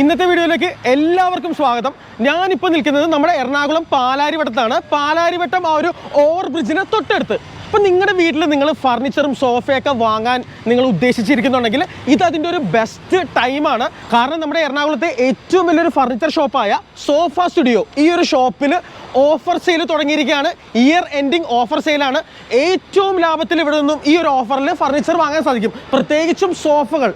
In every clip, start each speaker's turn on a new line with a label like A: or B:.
A: ഇന്നത്തെ വീഡിയോയിലേക്ക് എല്ലാവർക്കും സ്വാഗതം. ഞാനിപ്പോൾ നിൽക്കുന്നത് നമ്മുടെ എറണാകുളം പാലാരിവട്ടത്താണ്. പാലാരിവട്ടം ആ ഒരു ഓവർ ബ്രിഡ്ജിന് തൊട്ടടുത്ത്. അപ്പം നിങ്ങളുടെ വീട്ടിൽ നിങ്ങൾ ഫർണിച്ചറും സോഫയൊക്കെ വാങ്ങാൻ നിങ്ങൾ ഉദ്ദേശിച്ചിരിക്കുന്നുണ്ടെങ്കിൽ ഇത് അതിന്റെ ഒരു ബെസ്റ്റ് ടൈമാണ് കാരണം നമ്മുടെ എറണാകുളത്തെ ഏറ്റവും വലിയൊരു ഫർണിച്ചർ ഷോപ്പായ സോഫ സ്റ്റുഡിയോ ഈ ഒരു ഷോപ്പിൽ ഓഫർ സെയിൽ തുടങ്ങിയിരിക്കുകയാണ്. ഇയർ എൻഡിങ് ഓഫർ സെയിലാണ് ഏറ്റവും ലാഭത്തിൽ ഇവിടെ നിന്നും ഈ ഒരു ഓഫറിൽ ഫർണിച്ചർ വാങ്ങാൻ സാധിക്കും. പ്രത്യേകിച്ചും സോഫകൾ.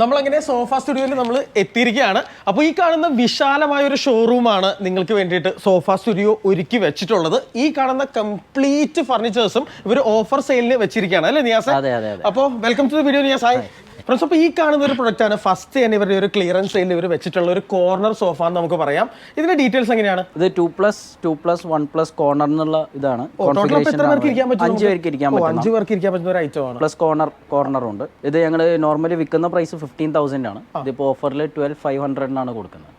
A: നമ്മളങ്ങനെ സോഫ സ്റ്റുഡിയോയിൽ നമ്മൾ എത്തിയിരിക്കുകയാണ്. അപ്പോൾ ഈ കാണുന്ന വിശാലമായ ഒരു ഷോറൂമാണ് നിങ്ങൾക്ക് വേണ്ടിയിട്ട് സോഫ സ്റ്റുഡിയോ ഒരുക്കി വെച്ചിട്ടുള്ളത്. ഈ കാണുന്ന കംപ്ലീറ്റ് ഫർണിച്ചേഴ്സും ഇവർ ഓഫർ സെയിലിന് വെച്ചിരിക്കുകയാണ്. അല്ലേ നിയാസ്? അപ്പോൾ welcome to the video Niyas hi friends അപ്പോൾ ഈ കാണുന്ന ഒരു പ്രൊഡക്റ്റാണ് ഫസ്റ്റ് തന്നെ ഇവരുടെ ഒരു ക്ലിയറൻസ് സെയിൽ ഇവർ വെച്ചിട്ടുള്ള ഒരു കോർണർ സോഫ എന്ന് നമുക്ക് പറയാം. ഇതിന്റെ ഡീറ്റെയിൽസ് എങ്ങനെയാണ്?
B: ഇത് two plus two plus one plus corner എന്നുള്ള ഇതാണ്. അഞ്ച് പേർക്ക് ഇരിക്കാൻ പറ്റും
A: അഞ്ച് പേർക്ക് ഇരിക്കാൻ പറ്റുന്ന ഒരു ഐറ്റം ആണ്.
B: പ്ലസ് കോർണർ കോർണർ ഉണ്ട്. ഇത് ഞങ്ങൾ നോർമലി വിൽക്കുന്ന പ്രൈസ് ഫിഫ്റ്റീൻ തൗസൻഡ് ആണ്. ഇതിപ്പോൾ ഓഫറിൽ ട്വൽവ് ഫൈവ് ഹൺഡ്രഡിനാണ് കൊടുക്കുന്നത്.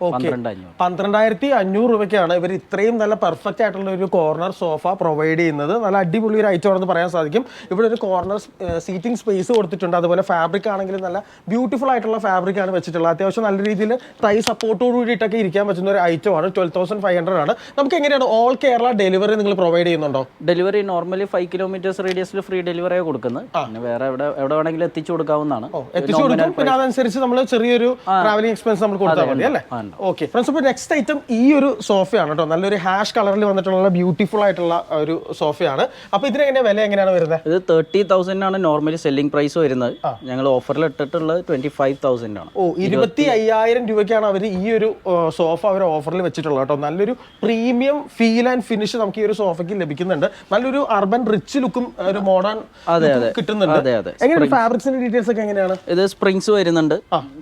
A: പന്ത്രണ്ടായിരത്തി അഞ്ഞൂറ്. രൂപയ്ക്കാണ് ഇവർ ഇത്രയും നല്ല പെർഫെക്റ്റ് ആയിട്ടുള്ള ഒരു കോർണർ സോഫ പ്രൊവൈഡ് ചെയ്യുന്നത്. നല്ല അടിപൊളി ഒരു ഐറ്റം ആണെന്ന് പറയാൻ സാധിക്കും. ഇവിടെ ഒരു കോർണർ സീറ്റിംഗ് സ്പേസ് കൊടുത്തിട്ടുണ്ട്. അതുപോലെ ഫാബ്രിക് ആണെങ്കിലും നല്ല ബ്യൂട്ടിഫുൾ ആയിട്ടുള്ള ഫാബ്രിക് ആണ് വെച്ചിട്ടുള്ളത്. അത്യാവശ്യം നല്ല രീതിയിൽ തൈ സപ്പോർട്ടോട് കൂടിയിട്ടൊക്കെ ഇരിക്കാൻ പറ്റുന്ന ഒരു ഐറ്റം ആണ്. ട്വൽവ് തൗസൻഡ് ഫൈവ് ഹൺഡ്രഡ് ആണ്. നമുക്ക് എങ്ങനെയാണ് ഓൾ കേരള ഡെലിവറി നിങ്ങൾ പ്രൊവൈഡ് ചെയ്യുന്നുണ്ടോ?
B: ഡെലിവറി നോർമലി ഫൈവ് കിലോമീറ്റേഴ്സ് റേഡിയസിൽ ഫ്രീ ഡെലിവറി കൊടുക്കുന്നത്. പിന്നെ വേറെ എവിടെ എവിടെ വേണമെങ്കിലും എത്തിച്ചു കൊടുക്കാവുന്നതാണ്.
A: എത്തിച്ചു കൊടുക്കും. പിന്നെ അതനുസരിച്ച് നമ്മൾ ചെറിയൊരു ട്രാവലിംഗ് എക്സ്പെൻസ് നമ്മൾ കൊടുത്താൽ മതി അല്ലേ? ഓക്കെ ഫ്രണ്ട്സ് ഇപ്പോൾ നെക്സ്റ്റ് ഐറ്റം ഈ ഒരു സോഫയാണ് കേട്ടോ നല്ലൊരു ഹാഷ് കളറിൽ വന്നിട്ടുള്ള ബ്യൂട്ടിഫുൾ ആയിട്ടുള്ള ഒരു സോഫയാണ് അപ്പോൾ ഇതിന് എങ്ങനെ വില എങ്ങനെയാണ് വരുന്നത്?
B: ഇത് തേർട്ടി തൗസൻഡ് ആണ് നോർമലി സെല്ലിംഗ് പ്രൈസ് വരുന്നത്. ഞങ്ങൾ ഓഫറിൽ ഇട്ടിട്ടുള്ളത് ട്വന്റി ഫൈവ് തൗസൻഡ് ആണ്.
A: ഓ ഇരുപത്തി അയ്യായിരം രൂപയ്ക്കാണ് അവർ ഈ ഒരു സോഫ അവർ ഓഫറിൽ വെച്ചിട്ടുള്ളത് കേട്ടോ. നല്ലൊരു പ്രീമിയം ഫീൽ ആൻഡ് ഫിനിഷ് നമുക്ക് ഈ ഒരു സോഫയ്ക്ക് ലഭിക്കുന്നുണ്ട്. നല്ലൊരു അർബൻ റിച്ച് ലുക്കും ഒരു മോഡേൺ
B: അതെ, അതെ.
A: കിട്ടുന്നുണ്ട്.
B: അതെ, അതെ.
A: എങ്ങനെയാണ് ഫാബ്രിക്സിന്റെ ഡീറ്റെയിൽസ് ഒക്കെ എങ്ങനെയാണ്?
B: ഇത് സ്പ്രിങ്സ് വരുന്നുണ്ട്.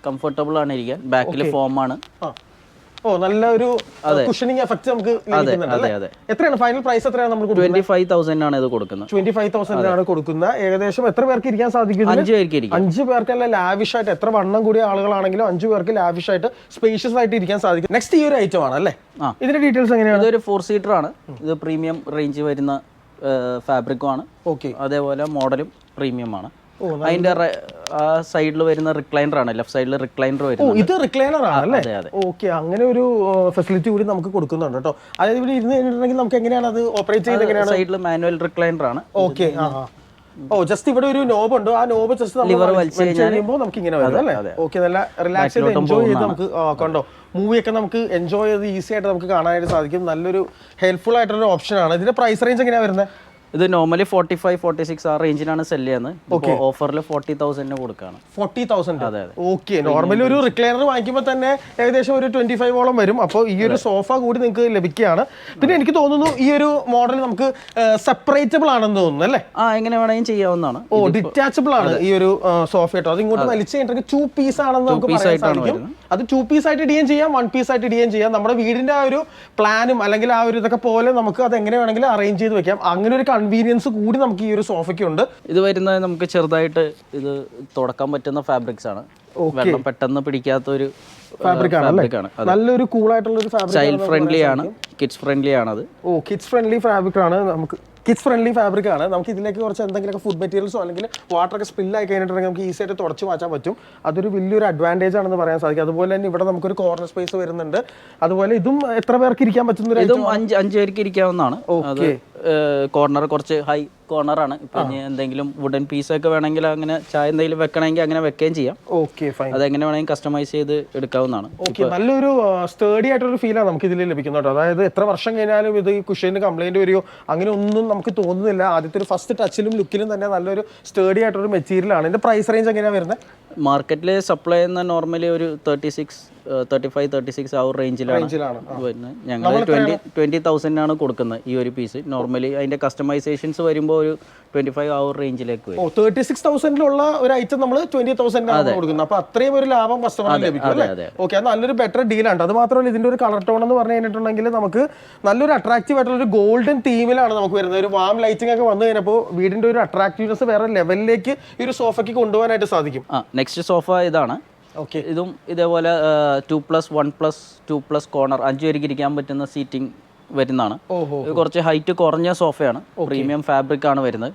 B: കംഫർട്ടബിൾ ആണ് ഇരിക്കാൻ. ബാക്കിൽ ഫോം ആണ്.
A: ഓ നല്ല ഒരു കുഷനിങ് എഫക്ട് നമുക്ക് എത്രയാണ്? ഫൈനൽ പ്രൈസ് എത്രയാണ് നമ്മൾ
B: ട്വന്റി ഫൈവ് തൗസൻഡ് ആണ് ഇത് കൊടുക്കുന്നത്.
A: ട്വന്റി ഫൈവ് തൗസൻഡിനാണ് കൊടുക്കുന്നത്. ഏകദേശം എത്ര പേർക്ക് ഇരിക്കാൻ സാധിക്കും
B: അഞ്ച് പേർക്ക്
A: അഞ്ച് പേർക്കല്ല ലാവിഷ് ആയിട്ട് എത്ര വണ്ണം കൂടിയ ആളുകളാണെങ്കിലും അഞ്ച് പേർക്ക് ലാവിഷ് ആയിട്ട് സ്പേഷ്യസ് ആയിട്ട് ഇരിക്കാൻ സാധിക്കും. നെക്സ്റ്റ് ഈ ഒരു ഐറ്റം ആണ് അല്ലേ? ഇതിന്റെ ഡീറ്റെയിൽസ് എങ്ങനെയാണ്?
B: ഇതൊരു ഫോർ സീറ്റർ ആണ്. ഇത് പ്രീമിയം റേഞ്ച് വരുന്ന ഫാബ്രിക്കും ആണ്.
A: ഓക്കെ
B: അതേപോലെ മോഡലും പ്രീമിയം ആണ്. അതിന്റെ ആ സൈഡിൽ വരുന്ന റിക്ലൈനർ ആണ് ലെഫ്റ്റ് സൈഡിൽ റിക്ലൈനർ വരുന്നത്
A: ഇത് റിക്ലൈനർ ആണ് അല്ലേ. ഓക്കെ അങ്ങനെ ഒരു ഫെസിലിറ്റി കൂടി നമുക്ക് കൊടുക്കുന്നുണ്ട് കേട്ടോ. അതായത് ഇവിടെ ഇരുന്ന് കഴിഞ്ഞിട്ടുണ്ടെങ്കിൽ നമുക്ക് എങ്ങനെയാണ് അത് ഓപ്പറേറ്റ് ചെയ്യുന്നത് എങ്ങനെയാണ്?
B: സൈഡിൽ മാനുവൽ റിക്ലൈനർ ആണ്.
A: ഓക്കെ. ഓ ജസ്റ്റ് ഇവിടെ ഒരു നോബ് ഉണ്ട്. ആ നോബ് ജസ്റ്റ് നമ്മൾ
B: Liver
A: വലിച്ച് കഴിയുമ്പോൾ നമുക്ക് ഇങ്ങനെ വരും അല്ലേ? ഓക്കെ നല്ല റിലാക്സ് ചെയ്ത് എൻജോയ് ചെയ്ത് നമുക്ക് കണ്ടോ? കണ്ടോ മൂവിയൊക്കെ നമുക്ക് എൻജോയ് ചെയ്ത് ഈസി ആയിട്ട് നമുക്ക് കാണാനായിട്ട് സാധിക്കും. നല്ലൊരു ഹെൽപ്ഫുൾ ആയിട്ടുള്ള ഓപ്ഷൻ ആണ്. ഇതിന്റെ പ്രൈസ് റേഞ്ച് എങ്ങനെയാണ് വരുന്നത്?
B: ഇത് normally forty five forty six ആ റേഞ്ചിലാണ് സെൽ ചെയ്യുന്നത് ഓഫറിൽ ഫോർട്ടി തൗസൻഡിന് കൊടുക്കുകയാണ്
A: ഫോർട്ടി തൗസൻഡ്
B: അതെ, അതെ.
A: ഓക്കെ നോർമലി ഒരു റിക്ലൈനർ വാങ്ങിക്കുമ്പോൾ തന്നെ ഏകദേശം ഒരു ട്വന്റി ഓളം വരും. അപ്പോൾ ഈ ഒരു സോഫ കൂടി നിങ്ങൾക്ക് ലഭിക്കുകയാണ്. പിന്നെ എനിക്ക് തോന്നുന്നു ഈ ഒരു മോഡൽ നമുക്ക് സെപ്പറേറ്റബിൾ ആണെന്ന് തോന്നുന്നു അല്ലേ?
B: ആ എങ്ങനെ വേണമെങ്കിലും ചെയ്യാവുന്നതാണ്.
A: ഓ ഡിറ്റാച്ചബിൾ ആണ് ഈ ഒരു സോഫ കേട്ടോ. അത് ഇങ്ങോട്ട് വലിച്ചു കഴിഞ്ഞിട്ട് ടു പീസ് ആണെന്ന് നമുക്ക് പറയാൻ സാധിക്കും. അത് ടു പീസ് ആയിട്ട് ഇടിയും ചെയ്യാം വൺ പീസ് ആയിട്ട് ഇടിയും ചെയ്യാം. നമ്മുടെ വീടിന്റെ ആ ഒരു പ്ലാനും അല്ലെങ്കിൽ ആ ഒരു ഇതൊക്കെ പോലെ നമുക്ക് അത് എങ്ങനെ വേണമെങ്കിലും അറേഞ്ച് ചെയ്ത് വെക്കാം. അങ്ങനെ ഒരു കൺവീനിയൻസ് കൂടി നമുക്ക് ഈ ഒരു സോഫയ്ക്ക് ഉണ്ട്.
B: ഇത് വരുന്നത് നമുക്ക് ചെറുതായിട്ട് ഇത് തുടക്കാൻ പറ്റുന്ന ഫാബ്രിക്സ് ആണ്. വെള്ളം പെട്ടെന്ന് പിടിക്കാത്ത ഒരു
A: ഫാബ്രിക് ആണ്. നല്ലൊരു കൂൾ ആയിട്ടുള്ള ഒരു ഫാബ്രിക്
B: ചൈൽഡ് ഫ്രണ്ട്ലി ആണ്. കിഡ്സ് ഫ്രണ്ട്ലി ആണ് അത്
A: ഓ കിഡ്സ് ഫ്രണ്ട്ലി ഫാബ്രിക് ആണ്. നമുക്ക് കിഡ്സ് ഫ്രണ്ട്ലി ഫാബ്രിക് ആണ്. നമുക്ക് ഇതിലേക്ക് കുറച്ച് എന്തെങ്കിലുമൊക്കെ ഫുഡ് മെറ്റീരിയൽസോ അല്ലെങ്കിൽ വാട്ടർ ഒക്കെ സ്പിൽ ആയി കഴിഞ്ഞിട്ടുണ്ടെങ്കിൽ നമുക്ക് ഈസി ആയിട്ട് തുടച്ച് മാറ്റാൻ പറ്റും. അതൊരു വലിയൊരു അഡ്വാന്റേജ് ആണെന്ന് പറയാൻ സാധിക്കും. അതുപോലെ തന്നെ ഇവിടെ നമുക്കൊരു കോർണർ സ്പേസ് വരുന്നുണ്ട്. അതുപോലെ ഇതും എത്ര പേർക്ക് ഇരിക്കാൻ പറ്റുന്ന
B: ഇതും അഞ്ച് അഞ്ച് പേർക്ക് ഇരിക്കാവുന്നതാണ്. അത് കോർണർ കുറച്ച് ഹൈ കോർണർ ആണ്. ഇപ്പൊ ഇനി എന്തെങ്കിലും വുഡൻ പീസ് ഒക്കെ വേണമെങ്കിൽ അങ്ങനെ ചായ എന്തെങ്കിലും വെക്കണമെങ്കിൽ അങ്ങനെ വെക്കുകയും ചെയ്യാം.
A: ഓക്കെ ഫൈൻ
B: അതെങ്ങനെ വേണമെങ്കിൽ കസ്റ്റമൈസ് ചെയ്ത് എടുക്കാവുന്നതാണ്.
A: ഓക്കെ നല്ലൊരു സ്റ്റേഡി ആയിട്ടൊരു ഫീലാണ് നമുക്ക് ഇതിൽ ലഭിക്കുന്നത് അതായത് എത്ര വർഷം കഴിഞ്ഞാലും ഇത് കുഷ്യന് കംപ്ലൈന്റ് വരികയോ അങ്ങനെ ഒന്നും നമുക്ക് തോന്നുന്നില്ല. ആദ്യത്തെ ഒരു ഫസ്റ്റ് ടച്ചിലും ലുക്കിലും തന്നെ നല്ലൊരു സ്റ്റേഡി ആയിട്ടൊരു മെറ്റീരിയൽ ആണ്. ഇതിന്റെ പ്രൈസ് റേഞ്ച് എങ്ങനെയാണ് വരുന്നത്?
B: മാർക്കറ്റിൽ സപ്ലൈ ചെയ്യുന്ന നോർമലി ഒരു thirty six thirty five thirty six ആ. ഒരു റേഞ്ചിലാണ് വരുന്നത് ഞങ്ങൾ ട്വന്റി ട്വന്റി തൗസൻഡിനാണ് കൊടുക്കുന്നത് ഈ ഒരു പീസ് നോർമലി അതിന്റെ കസ്റ്റമൈസേഷൻസ് വരുമ്പോൾ ഒരു ട്വന്റി ഫൈവ് ആ ഒരു റേഞ്ചിലേക്ക് വരും.
A: തേർട്ടി സിക്സ് തൗസൻഡിലുള്ള ഒരു ഐറ്റം നമ്മൾ ട്വന്റി തൗസൻഡിനാണ് കൊടുക്കുന്നത് അപ്പോൾ അത്രയും ഒരു ലാഭം കസ്റ്റമറിന് ലഭിക്കും അല്ലേ? ഓക്കെ അത് നല്ലൊരു ബെറ്റർ ഡീലാണ് അത് മാത്രമല്ല ഇതിന്റെ ഒരു കളർ ടോൺ എന്ന് പറഞ്ഞു കഴിഞ്ഞിട്ടുണ്ടെങ്കിൽ നമുക്ക് നല്ലൊരു അട്രാക്റ്റീവ് ആയിട്ടുള്ള ഒരു ഗോൾഡൻ തീമിലാണ് നമുക്ക് വരുന്നത്. ഒരു വാം ലൈറ്റിംഗ് ഒക്കെ വന്നു കഴിഞ്ഞപ്പോൾ വീടിന്റെ ഒരു അട്രാക്റ്റീവ്നെസ് വേറെ ലെവലിലേക്ക് ഈ ഒരു സോഫയ്ക്ക് കൊണ്ടുപോകാനായിട്ട് സാധിക്കും.
B: നെക്സ്റ്റ് സോഫ ഇതാണ്.
A: ഓക്കെ
B: ഇതും ഇതേപോലെ two plus one plus two plus corner അഞ്ചു പേർക്ക് ഇരിക്കാൻ പറ്റുന്ന സീറ്റിംഗ് വരുന്നതാണ്. ഇത് കുറച്ച് ഹൈറ്റ് കുറഞ്ഞ സോഫയാണ് പ്രീമിയം ഫാബ്രിക് ആണ് വരുന്നത്.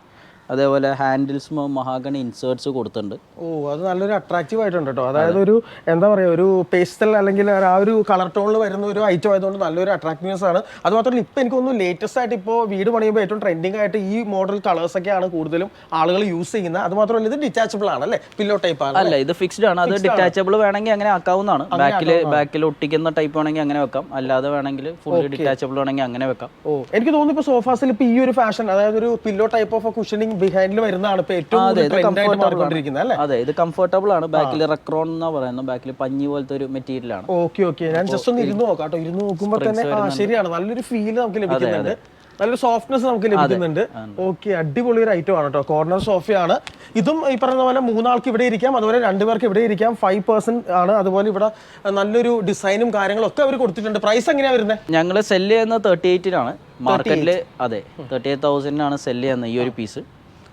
B: അതേപോലെ ഹാൻഡിൽസ് മഹാഗണി ഇൻസേർട്സ് കൊടുത്തിട്ടുണ്ട്.
A: ഓ അത് നല്ലൊരു അട്രാക്റ്റീവ് ആയിട്ടുണ്ട് കേട്ടോ അതായത് ഒരു എന്താ പറയുക ഒരു പേസ്റ്റൽ അല്ലെങ്കിൽ ആ ഒരു കളർ ടോണിൽ വരുന്ന ഒരു ഐറ്റം ആയതുകൊണ്ട് നല്ലൊരു അട്രാക്റ്റീവ്നെസ് ആണ്. അത് മാത്രമല്ല ഇപ്പം എനിക്കൊന്ന് ലേറ്റസ്റ്റ് ആയിട്ട് ഇപ്പോൾ വീട് പണിയുമ്പോൾ ഏറ്റവും ട്രെൻഡിങ് ആയിട്ട് ഈ മോഡൽ കളേഴ്സ് ഒക്കെയാണ് കൂടുതലും ആളുകൾ യൂസ് ചെയ്യുന്നത്. അത് മാത്രമല്ല ഇത് ഡിറ്റാച്ചബിൾ ആണ് അല്ലേ? പില്ലോ ടൈപ്പ് ആണ്
B: അല്ല ഇത് ഫിക്സ്ഡ് ആണ്. അത് ഡിറ്റാച്ചബിൾ വേണമെങ്കിൽ അങ്ങനെ ആക്കാവുന്നതാണ്. ബാക്കിൽ ബാക്കിൽ ഒട്ടിക്കുന്ന ടൈപ്പ് വേണമെങ്കിൽ അങ്ങനെ വെക്കാം. അല്ലാതെ വേണമെങ്കിൽ ഫുൾ ഡിറ്റാച്ചബിൾ വേണമെങ്കിൽ അങ്ങനെ വെക്കാം.
A: ഓ എനിക്ക് തോന്നുന്നു ഇപ്പോൾ സോഫാസിൽ ഇപ്പോൾ ഈ ഒരു ഫാഷൻ അതായത് ഒരു പില്ലോ ടൈപ്പ് ഓഫ് കുഷനിങ് ബിഹൈൻഡിൽ വരുന്നതാണ് ഇപ്പോൾ ഏറ്റവും അല്ലേ?
B: അതെ ഇത് കംഫർട്ടബിൾ ആണ്. ബാക്കിൽ റെക്രോൺ എന്നാ പറയുന്നത്. ബാക്കിൽ പഞ്ഞി പോലത്തെ ഒരു മെറ്റീരിയൽ ആണ്.
A: ഓക്കെ ഓക്കെ ഞാൻ ജസ്റ്റ് ഒന്ന് ഇരുന്ന് നോക്കാം കേട്ടോ ഇരുന്ന് നോക്കുമ്പോൾ തന്നെ ശരിയാണ്. നല്ലൊരു ഫീൽ നമുക്ക് ലഭിക്കുന്നുണ്ട്. നല്ലൊരു സോഫ്റ്റ്നെസ് നമുക്ക് ലഭിക്കുന്നുണ്ട്. ഓക്കെ അടിപൊളി ഒരു ഐറ്റം ആണ് കേട്ടോ കോർണർ സോഫയാണ് ഇതും ഈ പറയുന്ന പോലെ മൂന്നാൾക്ക് ഇവിടെ ഇരിക്കാം. അതുപോലെ രണ്ടുപേർക്ക് ഇവിടെ ഇരിക്കാം. ഫൈവ് പെർസെന്റ് ആണ്. അതുപോലെ ഇവിടെ നല്ലൊരു ഡിസൈനും കാര്യങ്ങളും ഒക്കെ അവർ കൊടുത്തിട്ടുണ്ട്. പ്രൈസ് എങ്ങനെയാ വരുന്നത്
B: ഞങ്ങൾ സെൽ ചെയ്യുന്നത് തേർട്ടി എയ്റ്റിനാണ് മാർക്കറ്റിൽ അതെ തേർട്ടി എയ്റ്റ് തൗസൻഡിനാണ് സെൽ ചെയ്യുന്നത് ഈ ഒരു പീസ്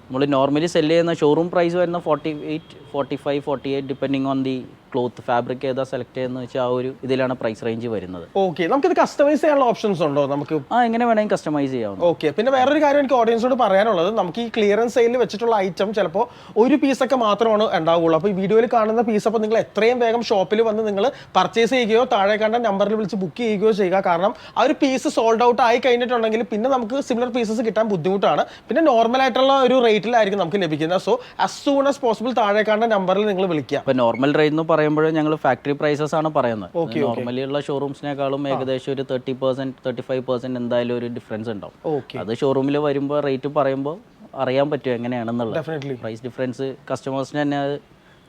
B: നമ്മൾ നോർമലി സെൽ ചെയ്യുന്ന ഷോറൂം പ്രൈസ് വരുന്ന forty eight forty five forty eight depending on the cloth fabric ഏതാ സെലക്ട് ചെയ്യുന്ന വെച്ചാൽ ആ ഒരു ഇതിലാണ് പ്രൈസ് റേഞ്ച് വരുന്നത്.
A: ഓക്കെ നമുക്കിത് കസ്റ്റമൈസ് ചെയ്യാനുള്ള ഓപ്ഷൻസ് ഉണ്ടോ? നമുക്ക്
B: ആ എങ്ങനെ വേണമെങ്കിൽ കസ്റ്റമൈസ് ചെയ്യാം
A: ഓക്കെ പിന്നെ വേറൊരു കാര്യം എനിക്ക് ഓഡിയൻസോട് പറയാനുള്ളത് നമുക്ക് ഈ ക്ലിയറൻസ് സെയിലിൽ വെച്ചിട്ടുള്ള ഐറ്റം ചിലപ്പോൾ ഒരു പീസൊക്കെ മാത്രമാണ് ഉണ്ടാവുള്ളൂ. അപ്പോൾ ഈ വീഡിയോയിൽ കാണുന്ന പീസ് അപ്പോൾ നിങ്ങൾ എത്രയും വേഗം ഷോപ്പിൽ വന്ന് നിങ്ങൾ പർച്ചേസ് ചെയ്യുകയോ താഴെ കണ്ട നമ്പറിൽ വിളിച്ച് ബുക്ക് ചെയ്യുകയോ ചെയ്യുക. കാരണം ആ ഒരു പീസ് സോൾഡ് ഔട്ട് ആയി കഴിഞ്ഞിട്ടുണ്ടെങ്കിൽ പിന്നെ നമുക്ക് സിമിലർ പീസസ് കിട്ടാൻ ബുദ്ധിമുട്ടാണ്. പിന്നെ നോർമൽ ആയിട്ടുള്ള ഒരു റേറ്റിലായിരിക്കും നമുക്ക് ലഭിക്കുന്നത്. So as soon as possible താഴെ കാണുന്ന നമ്പറിൽ നിങ്ങൾ വിളിക്കുക
B: ഇപ്പൊ നോർമൽ റേറ്റ് എന്ന് പറയുമ്പോൾ ഞങ്ങൾ ഫാക്ടറി പ്രൈസസ് ആണ് പറയുന്നത്. നോർമലി ഉള്ള ഷോറൂംസിനേക്കാളും ഏകദേശം ഒരു thirty percent thirty five percent എന്തായാലും ഒരു ഡിഫറൻസ് ഉണ്ടാവും. അത് ഷോറൂമിൽ വരുമ്പോൾ റേറ്റ് പറയുമ്പോൾ അറിയാൻ പറ്റും എങ്ങനെയാണെന്നുള്ളത്. പ്രൈസ് ഡിഫറൻസ് കസ്റ്റമേഴ്സിന് തന്നെ അത്